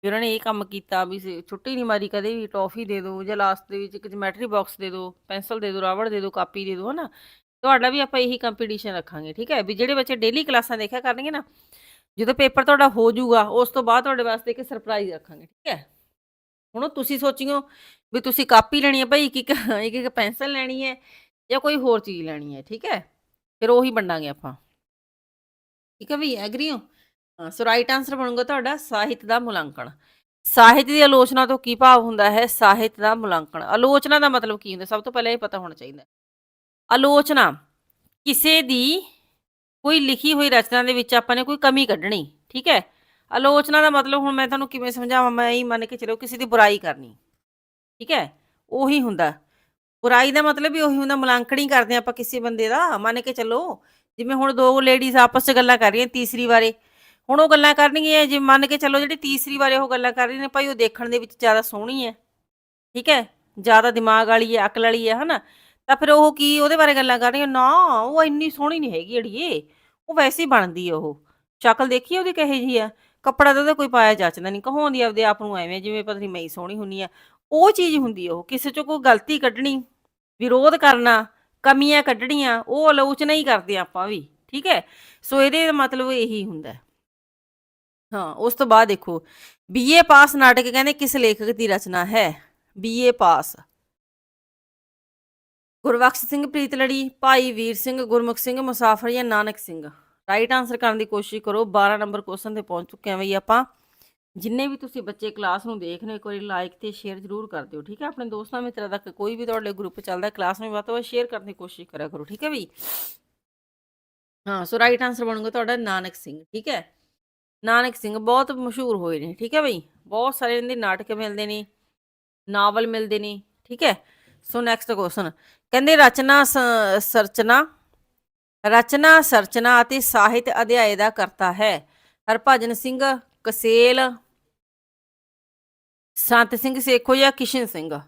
ਵੀ ਉਹਨਾਂ ਨੇ ਇਹ ਕੰਮ ਕੀਤਾ ਵੀ ਸ- ਛੁੱਟੀ ਨਹੀਂ ਮਾਰੀ ਕਦੇ ਵੀ, ਟੌਫੀ ਦੇ ਦਿਓ ਜਾਂ ਲਾਸਟ ਦੇ ਵਿੱਚ ਇੱਕ ਜਮੈਟਰੀ ਬਾਕਸ ਦੇ ਦਿਓ ਪੈਨਸਲ ਦੇ ਦਿਓ ਰਬੜ ਦੇ ਦਿਓ ਕਾਪੀ ਦੇ ਦਿਓ ਹਨਾ? ਤੁਹਾਡਾ ਵੀ ਆਪਾਂ ਇਹੀ ਕੰਪੀਟੀਸ਼ਨ ਰੱਖਾਂਗੇ, ਠੀਕ ਹੈ? ਵੀ ਜਿਹੜੇ ਬੱਚੇ ਡੇਲੀ ਕਲਾਸਾਂ ਦੇਖਿਆ ਕਰਨਗੇ ਨਾ, ਜਦੋਂ ਪੇਪਰ ਤੁਹਾਡਾ ਹੋ ਜਾਊਗਾ, ਉਸ ਤੋਂ ਬਾਅਦ ਤੁਹਾਡੇ ਵਾਸਤੇ ਇੱਕ ਸਰਪ੍ਰਾਈਜ਼ ਰੱਖਾਂਗੇ, ਠੀਕ ਹੈ? ਹੁਣ ਉਹ ਤੁਸੀਂ ਸੋਚਿਓ ਵੀ ਤੁਸੀਂ ਕਾਪੀ ਲੈਣੀ ਹੈ ਭਾਈ ਇੱਕ ਇੱਕ ਇੱਕ ਇੱਕ ਪੈਨਸਲ ਲੈਣੀ ਹੈ ਜਾਂ ਕੋਈ ਹੋਰ ਚੀਜ਼ ਲੈਣੀ ਹੈ, ਠੀਕ ਹੈ? ਫਿਰ ਉਹੀ ਵੰਡਾਂਗੇ ਆਪਾਂ। ਠੀਕ ਹੈ ਵੀ ਐਗਰੀ ਹੋ? ਹਾਂ ਸੋ ਰਾਈਟ ਆਨਸਰ ਬਣੂਗਾ ਤੁਹਾਡਾ ਸਾਹਿਤ ਦਾ ਮੁਲਾਂਕਣ। ਸਾਹਿਤ ਦੀ ਆਲੋਚਨਾ ਤੋਂ ਕੀ ਭਾਵ ਹੁੰਦਾ ਹੈ? ਸਾਹਿਤ ਦਾ ਮੁਲਾਂਕਣ। ਆਲੋਚਨਾ ਦਾ ਮਤਲਬ ਕੀ ਹੁੰਦਾ? ਸਭ ਤੋਂ ਪਹਿਲਾਂ ਇਹ ਪਤਾ ਹੋਣਾ ਚਾਹੀਦਾ ਆਲੋਚਨਾ, ਕਿਸੇ ਦੀ ਕੋਈ ਲਿਖੀ ਹੋਈ ਰਚਨਾ ਦੇ ਵਿੱਚ ਆਪਾਂ ਨੇ ਕੋਈ ਕਮੀ ਕੱਢਣੀ, ਠੀਕ ਹੈ? ਆਲੋਚਨਾ ਦਾ ਮਤਲਬ ਹੁਣ ਮੈਂ ਤੁਹਾਨੂੰ ਕਿਵੇਂ ਸਮਝਾਵਾਂ? ਮੈਂ ਹੀ ਮੰਨ ਕੇ ਚਲੋ ਕਿਸੇ ਦੀ ਬੁਰਾਈ ਕਰਨੀ, ਠੀਕ ਹੈ? ਉਹੀ ਹੁੰਦਾ। ਬੁਰਾਈ ਦਾ ਮਤਲਬ ਹੀ ਉਹੀ ਹੁੰਦਾ, ਮੁਲਾਂਕਣੀ ਕਰਦੇ ਹਾਂ ਆਪਾਂ ਕਿਸੇ ਬੰਦੇ ਦਾ। ਮੰਨ ਕੇ ਚੱਲੋ, ਜਿਵੇਂ ਹੁਣ ਦੋ ਲੇਡੀਜ਼ ਆਪਸ 'ਚ ਗੱਲਾਂ ਕਰ ਰਹੀਆਂ ਤੀਸਰੀ ਵਾਰੇ। ਹੁਣ ਉਹ ਗੱਲਾਂ ਕਰਨਗੀਆਂ ਜੇ ਮੰਨ ਕੇ ਚੱਲੋ ਜਿਹੜੀ ਤੀਸਰੀ ਵਾਰੇ ਉਹ ਗੱਲਾਂ ਕਰ ਰਹੀਆਂ ਨੇ, ਭਾਈ ਉਹ ਦੇਖਣ ਦੇ ਵਿੱਚ ਜ਼ਿਆਦਾ ਸੋਹਣੀ ਹੈ ਠੀਕ ਹੈ ਜ਼ਿਆਦਾ ਦਿਮਾਗ ਵਾਲੀ ਹੈ ਅਕਲ ਵਾਲੀ ਹੈ ਹਨਾ? ਤਾਂ ਫਿਰ ਉਹ ਕੀ ਉਹਦੇ ਬਾਰੇ ਗੱਲਾਂ ਕਰ ਰਹੀਆਂ ਨਾ, ਉਹ ਇੰਨੀ ਸੋਹਣੀ ਨਹੀਂ ਹੈਗੀ ਅੜੀਏ। ਉਹ ਵੈਸੇ ਹੀ ਬਣਦੀ ਆ ਉਹ। ਸ਼ਕਲ ਦੇਖੀ ਉਹਦੀ ਕਹੇ ਜੀ ਆ ਕੱਪੜਾ ਤਾਂ ਕੋਈ ਪਾਇਆ ਜੱਚਦਾ ਨਹੀਂ ਕਹਾਉਂਦੀ ਆਪਦੇ ਆਪ ਨੂੰ ਐਵੇਂ, ਜਿਵੇਂ ਪਤਾ ਨਹੀਂ ਮੈਂ ਹੀ ਸੋਹਣੀ ਹੁੰਨੀ ਆ ਉਹ ਚੀਜ਼ ਹੁੰਦੀ ਉਹ, ਕਿਸੇ ਚੋਂ ਕੋਈ ਗਲਤੀ ਕੱਢਣੀ, ਵਿਰੋਧ ਕਰਨਾ, ਕਮੀਆਂ ਕੱਢਣੀਆਂ, ਉਹ ਆਲੋਚਨਾ ਹੀ ਕਰਦੇ ਆਪਾਂ ਵੀ। ਠੀਕ ਹੈ ਸੋ ਇਹਦੇ ਮਤਲਬ ਇਹੀ ਹੁੰਦਾ। ਹਾਂ, ਉਸ ਤੋਂ ਬਾਅਦ ਦੇਖੋ ਬੀਏ ਪਾਸ ਨਾਟਕ ਕਹਿੰਦੇ ਕਿਸ ਲੇਖਕ ਦੀ ਰਚਨਾ ਹੈ? BA pass. ਗੁਰਬਖਸ਼ ਸਿੰਘ ਪ੍ਰੀਤਲੜੀ ਭਾਈ ਵੀਰ ਸਿੰਘ, ਗੁਰਮੁਖ ਸਿੰਘ, ਮੁਸਾਫਰ ਜਾਂ ਨਾਨਕ ਸਿੰਘ? ਰਾਈਟ ਆਨਸਰ ਕਰਨ ਦੀ ਕੋਸ਼ਿਸ਼ ਕਰੋ 12 ਨੰਬਰ ਕੁਐਸਚਨ ਤੇ ਪਹੁੰਚ ਚੁੱਕੇ ਹਾਂ ਬਈ ਆਪਾਂ। ਜਿੰਨੇ ਵੀ ਤੁਸੀਂ ਬੱਚੇ ਕਲਾਸ ਨੂੰ ਦੇਖ ਰਹੇ ਹੋ, ਇੱਕ ਵਾਰੀ ਲਾਈਕ ਤੇ ਸ਼ੇਅਰ ਜ਼ਰੂਰ ਕਰ ਦਿਓ, ਠੀਕ ਹੈ? ਆਪਣੇ ਦੋਸਤਾਂ ਮਿੱਤਰਾਂ ਤੱਕ ਕੋਈ ਵੀ ਤੁਹਾਡੇ ਗਰੁੱਪ ਚੱਲਦਾ ਕਲਾਸ ਨੂੰ ਵੱਧ ਤੋਂ ਵੱਧ ਸ਼ੇਅਰ ਕਰਨ ਦੀ ਕੋਸ਼ਿਸ਼ ਕਰਿਆ ਕਰੋ, ਠੀਕ ਹੈ ਬਈ? ਹਾਂ ਸੋ ਰਾਈਟ ਆਨਸਰ ਬਣੂਗਾ ਤੁਹਾਡਾ ਨਾਨਕ ਸਿੰਘ, ਠੀਕ ਹੈ? ਨਾਨਕ ਸਿੰਘ ਬਹੁਤ ਮਸ਼ਹੂਰ ਹੋਏ ਨੇ, ਠੀਕ ਹੈ ਬਈ? ਬਹੁਤ ਸਾਰੇ ਇਹਨਾਂ ਦੇ ਨਾਟਕ ਮਿਲਦੇ ਨੇ, ਨਾਵਲ ਮਿਲਦੇ ਨੇ, ਠੀਕ ਹੈ? ਸੋ ਨੈਕਸਟ ਕੁਐਸਚਨ ਕਹਿੰਦੇ ਰਚਨਾ ਸ- ਸਰਚਨਾ, ਰਚਨਾ, ਸਰਚਨਾ ਅਤੇ ਸਾਹਿਤ ਅਧਿਆਏ ਦਾ ਕਰਤਾ ਹੈ। ਹਰਭਜਨ ਸਿੰਘ, ਕਸੇਲ, ਸੰਤ ਸਿੰਘ ਸੇਖੋ ਜਾਂ ਕਿਸ਼ਨ ਸਿੰਘ?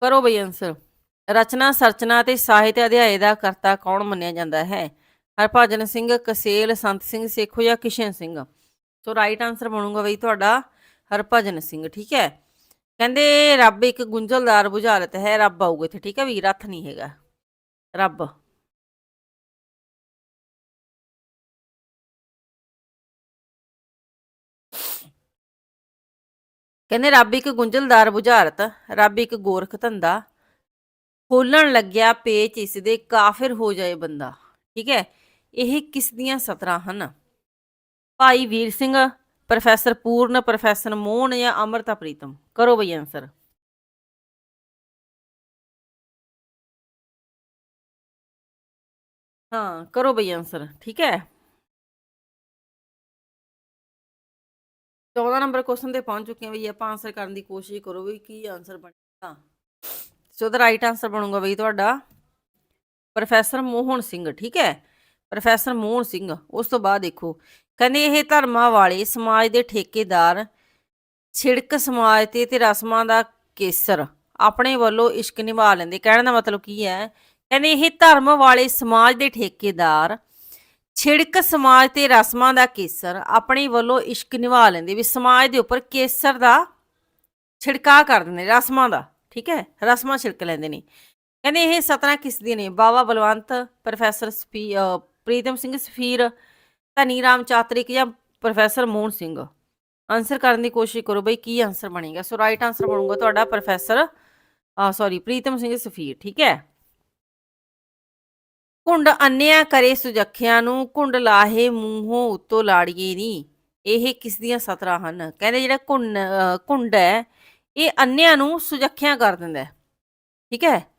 ਕਰੋ ਬਈ ਆਨਸਰ ਰਚਨਾ, ਸਰਚਨਾ ਅਤੇ ਸਾਹਿਤ ਅਧਿਆਏ ਦਾ ਕਰਤਾ ਕੌਣ ਮੰਨਿਆ ਜਾਂਦਾ ਹੈ? ਹਰਭਜਨ ਸਿੰਘ, ਕਸੇਲ, ਸੰਤ ਸਿੰਘ, ਸੇਖੋ ਜਾਂ Kishan Singh? So right answer ਬਣੂਗਾ ਬਈ ਤੁਹਾਡਾ ਹਰਭਜਨ ਸਿੰਘ, ਠੀਕ ਹੈ? ਕਹਿੰਦੇ ਰੱਬ ਇੱਕ ਗੁੰਝਲਦਾਰ ਬੁਝਾਰਤ ਹੈ, ਰੱਬ ਆਊਗਾ ਇੱਥੇ, ਠੀਕ ਹੈ ਵੀ ਰੱਥ ਨਹੀਂ ਹੈਗਾ। ਰੱਬ। ਕਹਿੰਦੇ ਰੱਬ ਇੱਕ ਗੁੰਝਲਦਾਰ ਬੁਝਾਰਤ ਰੱਬ ਇੱਕ ਗੋਰਖ ਧੰਦਾ ਖੋਲਣ ਲੱਗਿਆ ਪੇਚ ਇਸ ਦੇ ਕਾਫਿਰ ਹੋ ਜਾਏ ਬੰਦਾ। ਠੀਕ ਹੈ? ਇਹ ਕਿਸ ਦੀਆਂ ਸਤਰਾਂ ਹਨ? ਭਾਈ ਵੀਰ ਸਿੰਘ, ਪ੍ਰੋਫੈਸਰ ਪੂਰਨ, ਪ੍ਰੋਫੈਸਰ ਮੋਹਨ ਜਾਂ ਅਮਰਤਾ ਪ੍ਰੀਤਮ? ਕਰੋ ਬਈ ਆਨਸਰ ਹਾਂ, ਕਰੋ ਬਈ ਆਨਸਰ ਠੀਕ ਹੈ? 14 ਨੰਬਰ ਕੁਐਸਚਨ ਤੇ ਪਹੁੰਚ ਚੁੱਕੇ ਹਾਂ ਬਈ, ਆਪਾਂ ਆਨਸਰ ਕਰਨ ਦੀ ਕੋਸ਼ਿਸ਼ ਕਰੋ ਵੀ ਕੀ ਆਨਸਰ ਬਣੇਗਾ ਸੋ ਦਾ ਰਾਈਟ ਆਨਸਰ ਬਣੂਗਾ ਬਈ ਤੁਹਾਡਾ ਪ੍ਰੋਫੈਸਰ ਮੋਹਨ ਸਿੰਘ, ਠੀਕ ਹੈ? ਪ੍ਰੋਫੈਸਰ ਮੋਹਨ ਸਿੰਘ, ਉਸ ਤੋਂ ਬਾਅਦ ਦੇਖੋ। ਕਹਿੰਦੇ ਇਹ ਧਰਮਾਂ ਵਾਲੇ ਸਮਾਜ ਦੇ ਠੇਕੇਦਾਰ ਛਿੜਕ ਸਮਾਜ ਤੇ ਤੇ ਰਸਮਾਂ ਦਾ ਕੇਸਰ ਆਪਣੇ ਵੱਲੋਂ ਇਸ਼ਕ ਨਿਭਾ ਲੈਂਦੇ। ਕਹਿਣ ਦਾ ਮਤਲਬ ਕੀ ਹੈ? ਕਹਿੰਦੇ ਇਹ ਧਰਮ ਵਾਲੇ ਸਮਾਜ ਦੇ ਠੇਕੇਦਾਰ ਛਿੜਕ ਸਮਾਜ ਤੇ ਰਸਮਾਂ ਦਾ ਕੇਸਰ ਆਪਣੇ ਵੱਲੋਂ ਇਸ਼ਕ ਨਿਭਾ ਲੈਂਦੇ ਵੀ ਸਮਾਜ ਦੇ ਉੱਪਰ ਕੇਸਰ ਦਾ ਛਿੜਕਾ ਕਰ ਦਿੰਦੇ, ਰਸਮਾਂ ਦਾ। ਠੀਕ ਹੈ, ਰਸਮਾਂ ਛਿੜਕ ਲੈਂਦੇ ਨੇ। ਕਹਿੰਦੇ ਇਹ ਸਤਨਾ ਕਿਸ ਦੀਆਂ ਨੇ? ਬਾਵਾ ਬਲਵੰਤ, ਪ੍ਰੋਫੈਸਰ ਸਪੀ ਪ੍ਰੀਤਮ ਸਿੰਘ ਸਫੀਰ, ਧਨੀ ਰਾਮ ਚਾਤਰਿਕ ਜਾਂ ਪ੍ਰੋਫੈਸਰ ਮੋਹਨ ਸਿੰਘ? ਆਨਸਰ ਕਰਨ ਦੀ ਕੋਸ਼ਿਸ਼ ਕਰੋ ਬਈ ਕੀ ਆਨਸਰ ਬਣੇਗਾ? ਸੋ ਰਾਈਟ ਆਨਸਰ ਬਣੂਗਾ ਤੁਹਾਡਾ ਪ੍ਰੋਫੈਸਰ ਆ ਸੌਰੀ ਪ੍ਰੀਤਮ ਸਿੰਘ ਸਫੀਰ, ਠੀਕ ਹੈ। ਕੁੰਡ ਅੰਨਿਆ ਕਰੇ ਸੁਜੱਖਿਆਂ ਨੂੰ ਕੁੰਡ ਲਾਹੇ ਮੂੰਹੋਂ ਉੱਤੋਂ ਲਾੜੀਏ ਨੀ। ਇਹ ਕਿਸ ਦੀਆਂ ਸਤਰਾਂ ਹਨ? ਕਹਿੰਦੇ ਜਿਹੜਾ ਕੁੰਡ ਅਹ ਕੁੰਡ ਹੈ ਇਹ ਅੰਨਿਆਂ ਨੂੰ ਸੁਜੱਖਿਆ ਕਰ ਦਿੰਦਾ ਠੀਕ ਹੈ?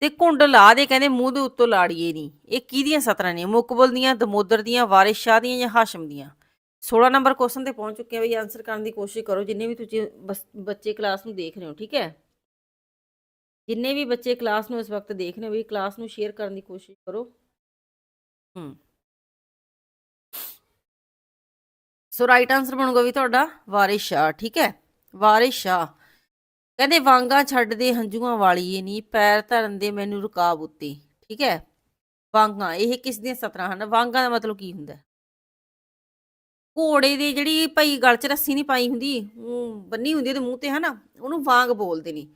ਤੇ ਕੁੰਡ ਲਾ ਦੇ, ਕਹਿੰਦੇ ਮੂੰਹ ਦੇ ਉੱਤੋਂ ਲਾੜੀਏ ਨਹੀਂ ਇਹ ਕਿਹਦੀਆਂ ਸਤਰਾਂ ਨੇ? ਮੁਕਬਲ ਦੀਆਂ, ਦਮੋਦਰ ਦੀਆਂ, ਵਾਰਿਸ ਸ਼ਾਹ ਦੀਆਂ ਜਾਂ ਹਾਸ਼ਮ ਦੀਆਂ? 16 ਨੰਬਰ ਕੁਐਸਚਨ ਤੇ ਪਹੁੰਚ ਚੁੱਕੇ ਆ ਬਈ। ਆਨਸਰ ਕਰਨ ਦੀ ਕੋਸ਼ਿਸ਼ ਕਰੋ। ਜਿੰਨੇ ਵੀ ਤੁਸੀਂ ਬਸ- ਬੱਚੇ ਕਲਾਸ ਨੂੰ ਦੇਖ ਰਹੇ ਹੋ, ਠੀਕ ਹੈ? ਜਿੰਨੇ ਵੀ ਬੱਚੇ ਕਲਾਸ ਨੂੰ ਇਸ ਵਕਤ ਦੇਖ ਰਹੇ ਹੋ ਵੀ ਕਲਾਸ ਨੂੰ ਸ਼ੇਅਰ ਕਰਨ ਦੀ ਕੋਸ਼ਿਸ਼ ਕਰੋ। ਹੂੰ। ਸੋ ਰਾਈਟ ਆਨਸਰ ਬਣੂਗਾ ਵੀ ਤੁਹਾਡਾ ਵਾਰਿਸ ਸ਼ਾਹ ਠੀਕ ਹੈ? ਵਾਰਿਸ। ਸ਼ਾਹ ਕਹਿੰਦੇ ਵਾਂਗਾ ਛੱਡਦੇ ਹੰਝੂਆਂ ਵਾਲੀਏ ਨਹੀਂ, ਪੈਰ ਧਰਨ ਦੇ ਮੈਨੂੰ ਰੁਕਾਬ ਉੱਤੇ। ਠੀਕ ਹੈ? ਵਾਂਗਾ, ਇਹ ਕਿਸ ਦੀਆਂ ਸਤਰਾਂ ਹਨ? ਵਾਂਗਾ ਦਾ ਮਤਲਬ ਕੀ ਹੁੰਦਾ? ਘੋੜੇ ਦੀ ਜਿਹੜੀ ਭਾਈ ਗਲ 'ਚ ਰੱਸੀ ਨਹੀਂ ਪਾਈ ਹੁੰਦੀ ਬੰਨੀ ਹੁੰਦੀ ਉਹਦੇ ਮੂੰਹ ਤੇ, ਹਨਾ? ਉਹਨੂੰ ਵਾਂਗ ਬੋਲਦੇ ਨੇ।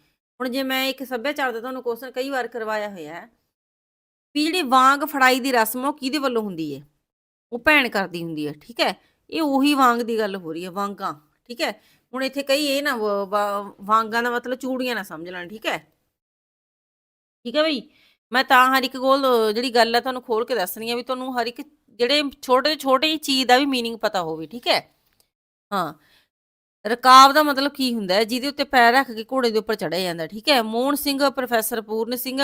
ਹੁਣ ਜੇ ਮੈਂ ਇੱਕ ਸੱਭਿਆਚਾਰ ਦਾ ਤੁਹਾਨੂੰ ਕੁਐਸਚਨ ਕਈ ਵਾਰ ਕਰਵਾਇਆ ਹੋਇਆ ਹੈ, ਵੀ ਜਿਹੜੀ ਵਾਂਗ ਫੜਾਈ ਦੀ ਰਸਮ ਉਹ ਕਿਹਦੇ ਵੱਲੋਂ ਹੁੰਦੀ ਹੈ? ਉਹ ਭੈਣ ਕਰਦੀ ਹੁੰਦੀ ਹੈ, ਠੀਕ ਹੈ? ਇਹ ਉਹੀ ਵਾਂਗ ਦੀ ਗੱਲ ਹੋ ਰਹੀ ਹੈ, ਵਾਂਗਾਂ। ਠੀਕ ਹੈ? ਹੁਣ ਇੱਥੇ ਕਈ ਇਹ ਨਾ ਵ- ਵਾ- ਵਾਂਗਾਂ ਦਾ ਮਤਲਬ ਚੂੜੀਆਂ ਨਾ ਸਮਝ ਲੈਣ ਠੀਕ ਹੈ ਠੀਕ ਹੈ ਬਈ ਮੈਂ ਤਾਂ ਹਰ ਇੱਕ ਗੋਲ ਜਿਹੜੀ ਗੱਲ ਹੈ ਤੁਹਾਨੂੰ ਖੋਲ ਕੇ ਦੱਸਣੀ ਹੈ ਵੀ ਤੁਹਾਨੂੰ ਹਰ ਇੱਕ ਜਿਹੜੇ ਛੋਟੇ ਤੋਂ ਛੋਟੀ ਚੀਜ਼ ਦਾ ਵੀ मीनिंग ਪਤਾ ਹੋਵੇ ਠੀਕ ਹੈ ਹਾਂ ਰਕਾਬ ਦਾ ਮਤਲਬ ਕੀ ਹੁੰਦਾ ਹੈ ਜਿਹਦੇ ਉੱਤੇ ਪੈਰ ਰੱਖ ਕੇ ਘੋੜੇ ਦੇ ਉੱਪਰ ਚੜਿਆ ਜਾਂਦਾ ਠੀਕ ਹੈ Mohan Singh professor Puran Singh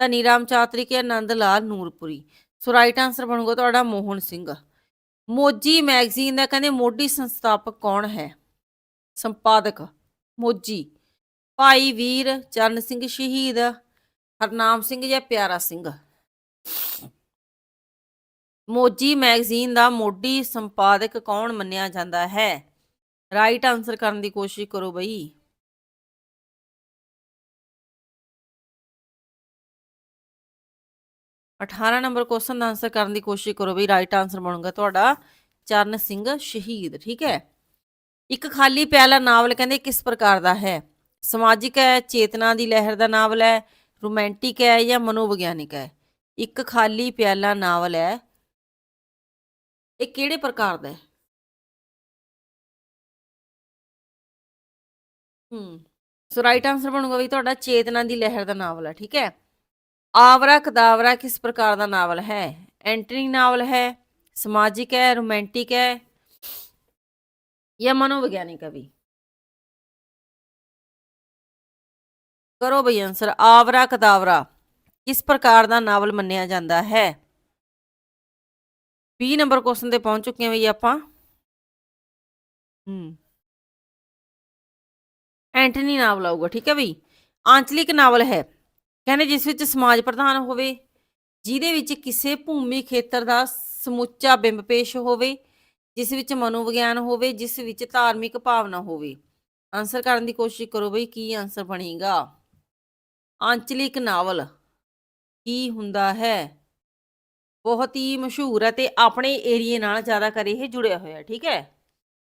Dhani Ram Chatrik Anand Lal Nurpuri so right answer ਬਣੂਗਾ ਤੁਹਾਡਾ ਮੋਹਨ ਸਿੰਘ ਮੋਜੀ ਮੈਗਜ਼ੀਨ ਦਾ ਕਹਿੰਦੇ ਮੋਢੀ ਸੰਸਥਾਪਕ ਕੌਣ ਹੈ ਸੰਪਾਦਕ ਮੋਜੀ। ਭਾਈ ਵੀਰ ਚਰਨ ਸਿੰਘ ਸ਼ਹੀਦ, ਹਰਨਾਮ ਸਿੰਘ ਜਾਂ ਪਿਆਰਾ ਸਿੰਘ। ਮੋਜੀ ਮੈਗਜ਼ੀਨ ਦਾ ਮੋਢੀ ਸੰਪਾਦਕ ਕੌਣ ਮੰਨਿਆ ਜਾਂਦਾ ਹੈ? ਰਾਈਟ ਆਨਸਰ ਕਰਨ ਦੀ ਕੋਸ਼ਿਸ਼ ਕਰੋ ਬਈ। 18 ਨੰਬਰ ਕੁਐਸਚਨ ਦਾ ਆਨਸਰ ਕਰਨ ਦੀ ਕੋਸ਼ਿਸ਼ ਕਰੋ ਬਈ। ਰਾਈਟ ਆਨਸਰ ਬਣੂਗਾ ਤੁਹਾਡਾ ਚਰਨ ਸਿੰਘ ਸ਼ਹੀਦ, ਠੀਕ ਹੈ? ਇੱਕ ਖਾਲੀ ਪਿਆਲਾ ਨਾਵਲ ਕਹਿੰਦੇ ਕਿਸ ਪ੍ਰਕਾਰ ਦਾ ਹੈ? ਸਮਾਜਿਕ ਹੈ, ਚੇਤਨਾ ਦੀ ਲਹਿਰ ਦਾ ਨਾਵਲ ਹੈ, ਰੋਮਾਂਟਿਕ ਹੈ ਜਾਂ ਮਨੋਵਿਗਿਆਨਿਕ ਹੈ? ਇੱਕ ਖਾਲੀ ਪਿਆਲਾ ਨਾਵਲ ਹੈ। ਇਹ ਕਿਹੜੇ ਪ੍ਰਕਾਰ ਦਾ ਹੈ? ਹੂੰ, ਸੋ ਰਾਈਟ ਆਨਸਰ ਬਣੂਗਾ ਵੀ ਤੁਹਾਡਾ ਚੇਤਨਾ ਦੀ ਲਹਿਰ ਦਾ ਨਾਵਲ ਹੈ, ਠੀਕ ਹੈ? ਆਵਰਾ ਕਦਾਵਰਾ ਕਿਸ ਪ੍ਰਕਾਰ ਦਾ ਨਾਵਲ ਹੈ? ਐਂਟਰੀ ਨਾਵਲ ਹੈ, ਸਮਾਜਿਕ ਹੈ, ਰੋਮਾਂਟਿਕ ਹੈ ਜਾਂ ਮਨੋਵਿਗਿਆਨਿਕ ਹੈ ਕਰੋ ਬਈ ਆਨਸਰ ਆਵਰਾ ਕਦਾਵਰਾ। ਕਿਸ ਪ੍ਰਕਾਰ ਦਾ ਨਾਵਲ ਮੰਨਿਆ ਜਾਂਦਾ ਹੈ? 20 ਨੰਬਰ ਕੁਐਸਚਨ ਤੇ ਪਹੁੰਚ ਚੁੱਕੇ ਹਾਂ ਬਈ ਆਪਾਂ। ਹੂੰ। ਐਂਟਨੀ ਨਾਵਲ ਆਊਗਾ, ਠੀਕ ਹੈ ਬਈ? ਆਂਚਲਿਕ ਨਾਵਲ ਹੈ। ਕਹਿੰਦੇ ਜਿਸ ਵਿੱਚ ਸਮਾਜ ਪ੍ਰਧਾਨ ਹੋਵੇ, ਜਿਹਦੇ ਵਿੱਚ ਕਿਸੇ ਭੂਮੀ ਖੇਤਰ ਦਾ ਸਮੁੱਚਾ ਬਿੰਬ ਪੇਸ਼ ਹੋਵੇ ਜਿਸ ਵਿੱਚ ਮਨੋਵਿਗਿਆਨ ਹੋਵੇ, ਜਿਸ ਵਿੱਚ ਧਾਰਮਿਕ ਭਾਵਨਾ ਹੋਵੇ। ਆਨਸਰ ਕਰਨ ਦੀ ਕੋਸ਼ਿਸ਼ ਕਰੋ ਬਈ ਕੀ ਆਨਸਰ ਬਣੇਗਾ। ਆਂਚਲਿਕ ਨਾਵਲ ਕੀ ਹੁੰਦਾ ਹੈ? ਬਹੁਤ ਹੀ ਮਸ਼ਹੂਰ ਹੈ ਤੇ ਆਪਣੇ ਏਰੀਏ ਨਾਲ ਜ਼ਿਆਦਾ ਕਰ ਇਹ ਜੁੜਿਆ ਹੋਇਆ, ਠੀਕ ਹੈ?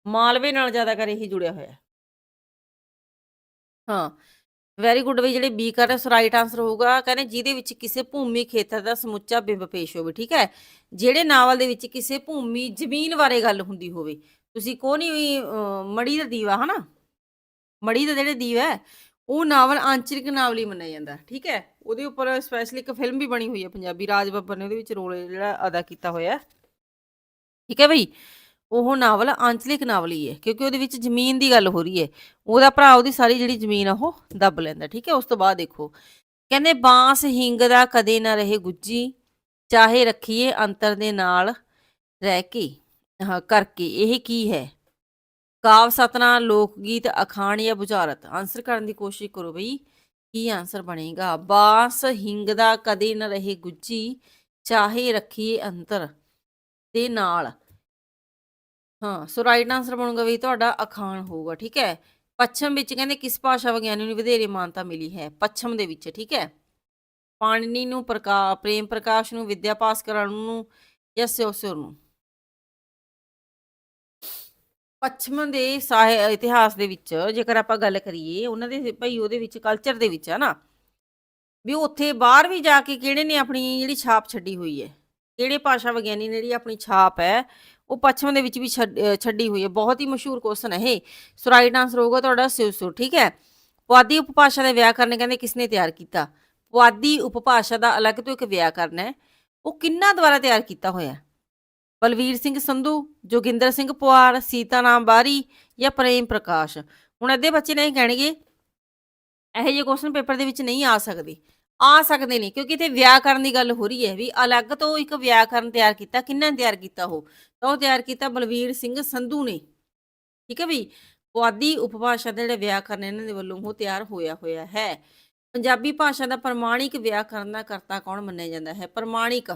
ਮਾਲਵੇ ਨਾਲ ਜ਼ਿਆਦਾ ਕਰ ਇਹ ਜੁੜਿਆ ਹੋਇਆ। ਹਾਂ ਵੈਰੀ ਗੁੱਡ ਬਈ ਜਿਹੜੇ ਬੀ ਕਰ ਰਹੇ ਸੋ ਰਾਈਟ ਆਨਸਰ ਹੋਊਗਾ। ਕਹਿੰਦੇ ਜਿਹਦੇ ਵਿੱਚ ਕਿਸੇ ਭੂਮੀ ਖੇਤਰ ਦਾ ਸਮੁੱਚਾ ਬਿੰਬ ਪੇਸ਼ ਹੋਵੇ, ਠੀਕ ਹੈ? ਜਿਹੜੇ ਨਾਵਲ ਦੇ ਵਿੱਚ ਕਿਸੇ ਭੂਮੀ ਜ਼ਮੀਨ ਬਾਰੇ ਗੱਲ ਹੁੰਦੀ ਹੋਵੇ। ਤੁਸੀਂ ਕੋ ਨਹੀਂ ਮੜੀ ਦਾ ਦੀਵਾ, ਹਨਾ? ਮੜੀ ਦਾ ਜਿਹੜੇ ਦੀਵਾ ਹੈ, ਉਹ ਨਾਵਲ ਆਂਚਲਿਕ ਨਾਵਲੀ ਮੰਨਿਆ ਜਾਂਦਾ, ਠੀਕ ਹੈ? ਉਹਦੇ ਉੱਪਰ ਸਪੈਸ਼ਲੀ ਇੱਕ ਫਿਲਮ ਵੀ ਬਣੀ ਹੋਈ ਹੈ ਪੰਜਾਬੀ ਰਾਜ ਬੱਬਰ ਨੇ, ਉਹਦੇ ਵਿੱਚ ਰੋਲ ਜਿਹੜਾ ਅਦਾ ਕੀਤਾ ਹੋਇਆ ਠੀਕ ਹੈ ਬਈ? ਉਹ ਨਾਵਲ ਆਂਚਲਿਕ ਨਾਵਲ ਹੀ ਹੈ, ਕਿਉਂਕਿ ਉਹਦੇ ਵਿੱਚ ਜ਼ਮੀਨ ਦੀ ਗੱਲ ਹੋ ਰਹੀ ਹੈ। ਉਹਦਾ ਭਰਾ ਉਹਦੀ ਸਾਰੀ ਜਿਹੜੀ ਜ਼ਮੀਨ ਆ ਉਹ ਦੱਬ ਲੈਂਦਾ, ਠੀਕ ਹੈ? ਉਸ ਤੋਂ ਬਾਅਦ ਦੇਖੋ। ਕਹਿੰਦੇ ਬਾਂਸ ਹਿੰਗ ਦਾ ਕਦੇ ਨਾ ਰਹੇ ਗੁੱਜੀ, ਚਾਹੇ ਰੱਖੀਏ ਅੰਤਰ ਦੇ ਨਾਲ ਰਹਿ ਕੇ ਕਰਕੇ, ਇਹ ਕੀ ਹੈ? ਕਾਵ ਸਤਨਾ ਲੋਕ ਗੀਤ, ਅਖਾਣ ਜਾਂ ਬੁਝਾਰਤ? ਆਨਸਰ ਕਰਨ ਦੀ ਕੋਸ਼ਿਸ਼ ਕਰੋ ਬਈ, ਕੀ ਆਨਸਰ ਬਣੇਗਾ? ਬਾਂਸ ਹਿੰਗ ਦਾ ਕਦੇ ਨਾ ਰਹੇ ਗੁੱਜੀ, ਚਾਹੇ ਰੱਖੀਏ ਅੰਤਰ ਦੇ ਨਾਲ। ਹਾਂ ਸੋ ਰਾਈਟ ਆਨਸਰ ਬਣੂਗਾ ਵੀ ਤੁਹਾਡਾ ਅਖਾਣ ਹੋਊਗਾ, ਠੀਕ ਹੈ? ਪੱਛਮ ਵਿੱਚ ਕਹਿੰਦੇ ਕਿਸ ਭਾਸ਼ਾ ਵਿਗਿਆਨੀ ਨੂੰ ਵਧੇਰੇ ਮਾਨਤਾ ਮਿਲੀ ਹੈ? ਪੱਛਮ ਦੇ ਵਿੱਚ, ਠੀਕ ਹੈ? ਪਾਣਿਨੀ ਨੂੰ ਪ੍ਰਕਾ, ਪ੍ਰੇਮ ਪ੍ਰਕਾਸ਼ ਨੂੰ, ਵਿਦਿਆ ਭਾਸਕਰ ਨੂੰ ਜਾਂ ਸਿਉਸਿਉਰ ਨੂੰ? ਪੱਛਮ ਦੇ ਸਾਹਿ, ਇਤਿਹਾਸ ਦੇ ਵਿੱਚ, ਜੇਕਰ ਆਪਾਂ ਗੱਲ ਕਰੀਏ, ਉਹਨਾਂ ਦੇ ਭਾਈ ਉਹਦੇ ਵਿੱਚ ਕਲਚਰ ਦੇ ਵਿੱਚ ਹੈ ਨਾ ਵੀ ਉੱਥੇ ਬਾਹਰ ਵੀ ਜਾ ਕੇ ਕਿਹੜੇ ਨੇ ਆਪਣੀ ਜਿਹੜੀ ਛਾਪ ਛੱਡੀ ਹੋਈ ਹੈ? ਕਿਹੜੇ ਭਾਸ਼ਾ ਵਿਗਿਆਨੀ ਨੇ ਜਿਹੜੀ ਆਪਣੀ ਛਾਪ ਹੈ? ਉਹ ਪੱਛਮ ਦੇ ਵਿੱਚ ਵੀ ਛੱਡੀ ਹੋਈ ਹੈ। ਬਹੁਤ ਹੀ ਮਸ਼ਹੂਰ ਕੁਐਸਚਨ ਹੈ ਇਹ। ਸੋ ਰਾਈਟ ਆਨਸਰ ਹੋਊਗਾ ਤੁਹਾਡਾ ਸਿਉਸੁਰ ਠੀਕ ਹੈ? ਪੁਆਧੀ ਉਪਭਾਸ਼ਾ ਦੇ ਵਿਆਕਰਨ ਕਹਿੰਦੇ ਕਿਸਨੇ ਤਿਆਰ ਕੀਤਾ? ਪੁਆਧੀ ਉਪਭਾਸ਼ਾ ਦਾ ਅਲੱਗ ਤੋਂ ਇੱਕ ਵਿਆਕਰਨ ਹੈ। ਉਹ ਕਿੰਨਾ ਦੁਆਰਾ ਤਿਆਰ ਕੀਤਾ ਹੋਇਆ? ਹੈ? ਬਲਵੀਰ ਸਿੰਘ ਸੰਧੂ, ਜੋਗਿੰਦਰ ਸਿੰਘ ਪੁਆਰ, ਸੀਤਾ ਨਾਮ ਬਾਰੀ ਜਾਂ ਪ੍ਰੇਮ ਪ੍ਰਕਾਸ਼? ਹੁਣ ਅੱਧੇ ਬੱਚੇ ਨਹੀਂ ਕਹਿਣਗੇ। ਇਹੋ ਜਿਹੇ ਕੁਐਸਚਨ ਪੇਪਰ ਦੇ ਵਿੱਚ ਨਹੀਂ ਆ ਸਕਦੇ। ਆ ਸਕਦੇ ਨੇ, ਕਿਉਂਕਿ ਇੱਥੇ ਵਿਆਕਰਨ ਦੀ ਗੱਲ ਹੋ ਰਹੀ ਹੈ ਵੀ ਅਲੱਗ ਤੋਂ ਇੱਕ ਵਿਆਕਰਨ ਤਿਆਰ ਕੀਤਾ, ਕਿੰਨਾ ਤਿਆਰ ਕੀਤਾ ਉਹ? ਤਾਂ ਉਹ ਤਿਆਰ ਕੀਤਾ ਬਲਵੀਰ ਸਿੰਘ ਸੰਧੂ ਨੇ। ਠੀਕ ਹੈ ਵੀ, ਪੁਆਧੀ ਉਪਭਾਸ਼ਾ ਦੇ ਜਿਹੜੇ ਵਿਆਕਰਨ ਇਹਨਾਂ ਦੇ ਵੱਲੋਂ ਉਹ ਤਿਆਰ ਹੋਇਆ ਹੋਇਆ ਹੈ। ਪੰਜਾਬੀ ਭਾਸ਼ਾ ਦਾ ਪ੍ਰਮਾਣਿਕ ਵਿਆਕਰਨ ਦਾ ਕਰਤਾ ਕੌਣ ਮੰਨਿਆ ਜਾਂਦਾ ਹੈ? ਪ੍ਰਮਾਣਿਕ,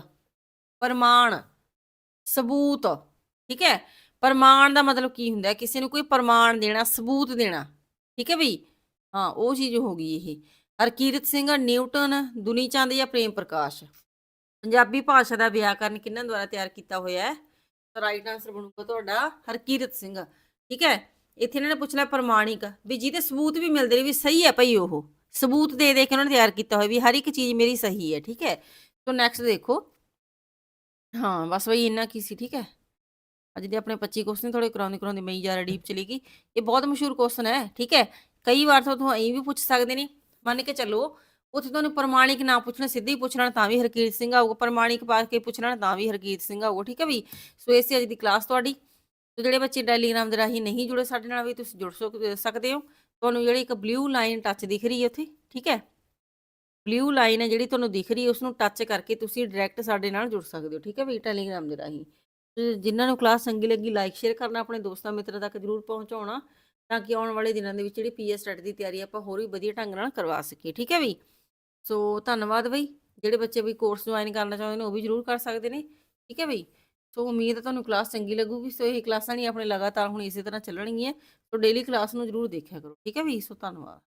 ਪ੍ਰਮਾਣ, ਸਬੂਤ। ਠੀਕ ਹੈ, ਪ੍ਰਮਾਣ ਦਾ ਮਤਲਬ ਕੀ ਹੁੰਦਾ ਹੈ? ਕਿਸੇ ਨੂੰ ਕੋਈ ਪ੍ਰਮਾਣ ਦੇਣਾ, ਸਬੂਤ ਦੇਣਾ। ਠੀਕ ਹੈ ਵੀ, ਹਾਂ, ਉਹ ਚੀਜ਼ ਹੋ ਗਈ ਇਹ। ਹਰਕੀਰਤ ਸਿੰਘ ਨਿਊਟਨ, ਦੁਨੀ ਚੰਦ ਜਾਂ ਪ੍ਰੇਮ ਪ੍ਰਕਾਸ਼? ਪੰਜਾਬੀ ਭਾਸ਼ਾ ਦਾ ਵਿਆਕਰਨ ਕਿਹਨਾਂ ਦੁਆਰਾ ਤਿਆਰ ਕੀਤਾ ਹੋਇਆ ਹੈ? ਤਾਂ ਰਾਈਟ ਆਨਸਰ ਬਣੂਗਾ ਤੁਹਾਡਾ ਹਰਕੀਰਤ ਸਿੰਘ। ਠੀਕ ਹੈ? ਇੱਥੇ ਇਹਨਾਂ ਨੇ ਪੁੱਛ ਲਿਆ ਪ੍ਰਮਾਣਿਕ, ਵੀ ਜਿਹਦੇ ਸਬੂਤ ਵੀ ਮਿਲਦੇ ਨੇ ਵੀ ਸਹੀ ਹੈ ਭਈ ਉਹ। ਸਬੂਤ ਦੇ ਦੇ ਕੇ ਉਹਨਾਂ ਨੇ ਤਿਆਰ ਕੀਤਾ ਹੋਇਆ ਵੀ ਹਰ ਇੱਕ ਚੀਜ਼ ਮੇਰੀ ਸਹੀ ਹੈ, ਠੀਕ ਹੈ? ਸੋ ਨੈਕਸਟ ਦੇਖੋ। ਹਾਂ, ਬਸ ਬਈ ਇੰਨਾ ਕੀ ਸੀ, ਠੀਕ ਹੈ? ਅੱਜ ਦੇ ਆਪਣੇ 25 ਕੁਐਸਚਨ ਥੋੜੇ ਕਰਾਉਂਦੇ ਕਰਾਉਂਦੇ ਮੈਂ ਜ਼ਿਆਦਾ ਡੀਪ ਚਲੀ ਗਈ। ਇਹ ਬਹੁਤ ਮਸ਼ਹੂਰ ਕੁਐਸਚਨ ਹੈ, ਠੀਕ ਹੈ? ਕਈ ਵਾਰ ਤਾਂ ਤੁਹਾਨੂੰ ਐਂ ਵੀ ਪੁੱਛ ਸਕਦੇ ਨੇ ਮੰਨ ਕੇ ਚੱਲੋ, ਉੱਥੇ ਤੁਹਾਨੂੰ ਪ੍ਰਮਾਣਿਕ ਨਾ ਪੁੱਛਣਾ, ਸਿੱਧੇ ਪੁੱਛਣਾ, ਤਾਂ ਵੀ ਹਰਕੀਰਤ ਸਿੰਘ ਆਊਗਾ, ਪ੍ਰਮਾਣਿਕ ਪਾ ਕੇ ਪੁੱਛਣਾ, ਤਾਂ ਵੀ ਹਰਕੀਰਤ ਸਿੰਘ ਆਊਗਾ, ਠੀਕ ਹੈ ਵੀ? ਸੋ ਇਹ ਅੱਜ ਦੀ ਕਲਾਸ ਤੁਹਾਡੀ। ਤੇ ਜਿਹੜੇ ਬੱਚੇ ਟੈਲੀਗ੍ਰਾਮ ਦੇ ਰਾਹੀਂ ਨਹੀਂ ਜੁੜੇ ਸਾਡੇ ਨਾਲ ਵੀ, ਤੁਸੀਂ ਜੁੜ ਸਕਦੇ ਹੋ। ਤੁਹਾਨੂੰ ਜਿਹੜੀ ਇੱਕ ਬਲੂ ਲਾਈਨ ਟੱਚ ਦਿਖ ਰਹੀ ਹੈ ਉੱਥੇ, ਠੀਕ ਹੈ? ਬਲੂ ਲਾਈਨ ਹੈ ਜਿਹੜੀ ਤੁਹਾਨੂੰ ਦਿਖ ਰਹੀ ਹੈ ਉਸ ਨੂੰ ਟੱਚ ਕਰਕੇ ਤੁਸੀਂ ਡਾਇਰੈਕਟ ਸਾਡੇ ਨਾਲ ਜੁੜ ਸਕਦੇ ਹੋ, ਠੀਕ ਹੈ ਵੀ? ਟੈਲੀਗ੍ਰਾਮ ਦੇ ਰਾਹੀਂ। ਤੇ ਜਿਨ੍ਹਾਂ ਨੂੰ ਕਲਾਸ ਚੰਗੀ ਲੱਗੀ ਲਾਈਕ ਸ਼ੇਅਰ ਕਰਨਾ, ਆਪਣੇ ਦੋਸਤਾਂ ਮਿੱਤਰਾਂ ਤੱਕ ਜਰੂਰ ਪਹੁੰਚਾਉਣਾ। ਤਾਂ ਕਿ ਆਉਣ ਵਾਲੇ ਦਿਨਾਂ ਦੇ ਵਿੱਚ ਜਿਹੜੀ ਪੀਐਸ ਸਟੱਡੀ ਦੀ ਤਿਆਰੀ ਆਪਾਂ ਹੋਰ ਵੀ ਵਧੀਆ ਢੰਗ ਨਾਲ ਕਰਵਾ ਸਕੀਏ, ਠੀਕ ਹੈ ਵੀ ਸੋ ਧੰਨਵਾਦ ਬਈ, ਜਿਹੜੇ ਬੱਚੇ ਵੀ ਕੋਰਸ ਜੁਆਇਨ ਕਰਨਾ ਚਾਹੁੰਦੇ ਨੇ ਉਹ ਵੀ ਜਰੂਰ ਕਰ ਸਕਦੇ ਨੇ, ਠੀਕ ਹੈ ਬਈ? ਸੋ ਉਮੀਦ ਹੈ ਤੁਹਾਨੂੰ ਕਲਾਸ ਚੰਗੀ ਲੱਗੂਗੀ ਸੋ ਇਹ ਕਲਾਸਾਂ ਨਹੀਂ ਆਪਣੇ ਲਗਾਤਾਰ ਹੁਣ ਇਸੇ ਤਰ੍ਹਾਂ ਚੱਲਣਗੀਆਂ ਸੋ ਡੇਲੀ ਕਲਾਸ ਨੂੰ ਜਰੂਰ ਦੇਖਿਆ ਕਰੋ, ਠੀਕ ਹੈ ਵੀ ਸੋ ਧੰਨਵਾਦ।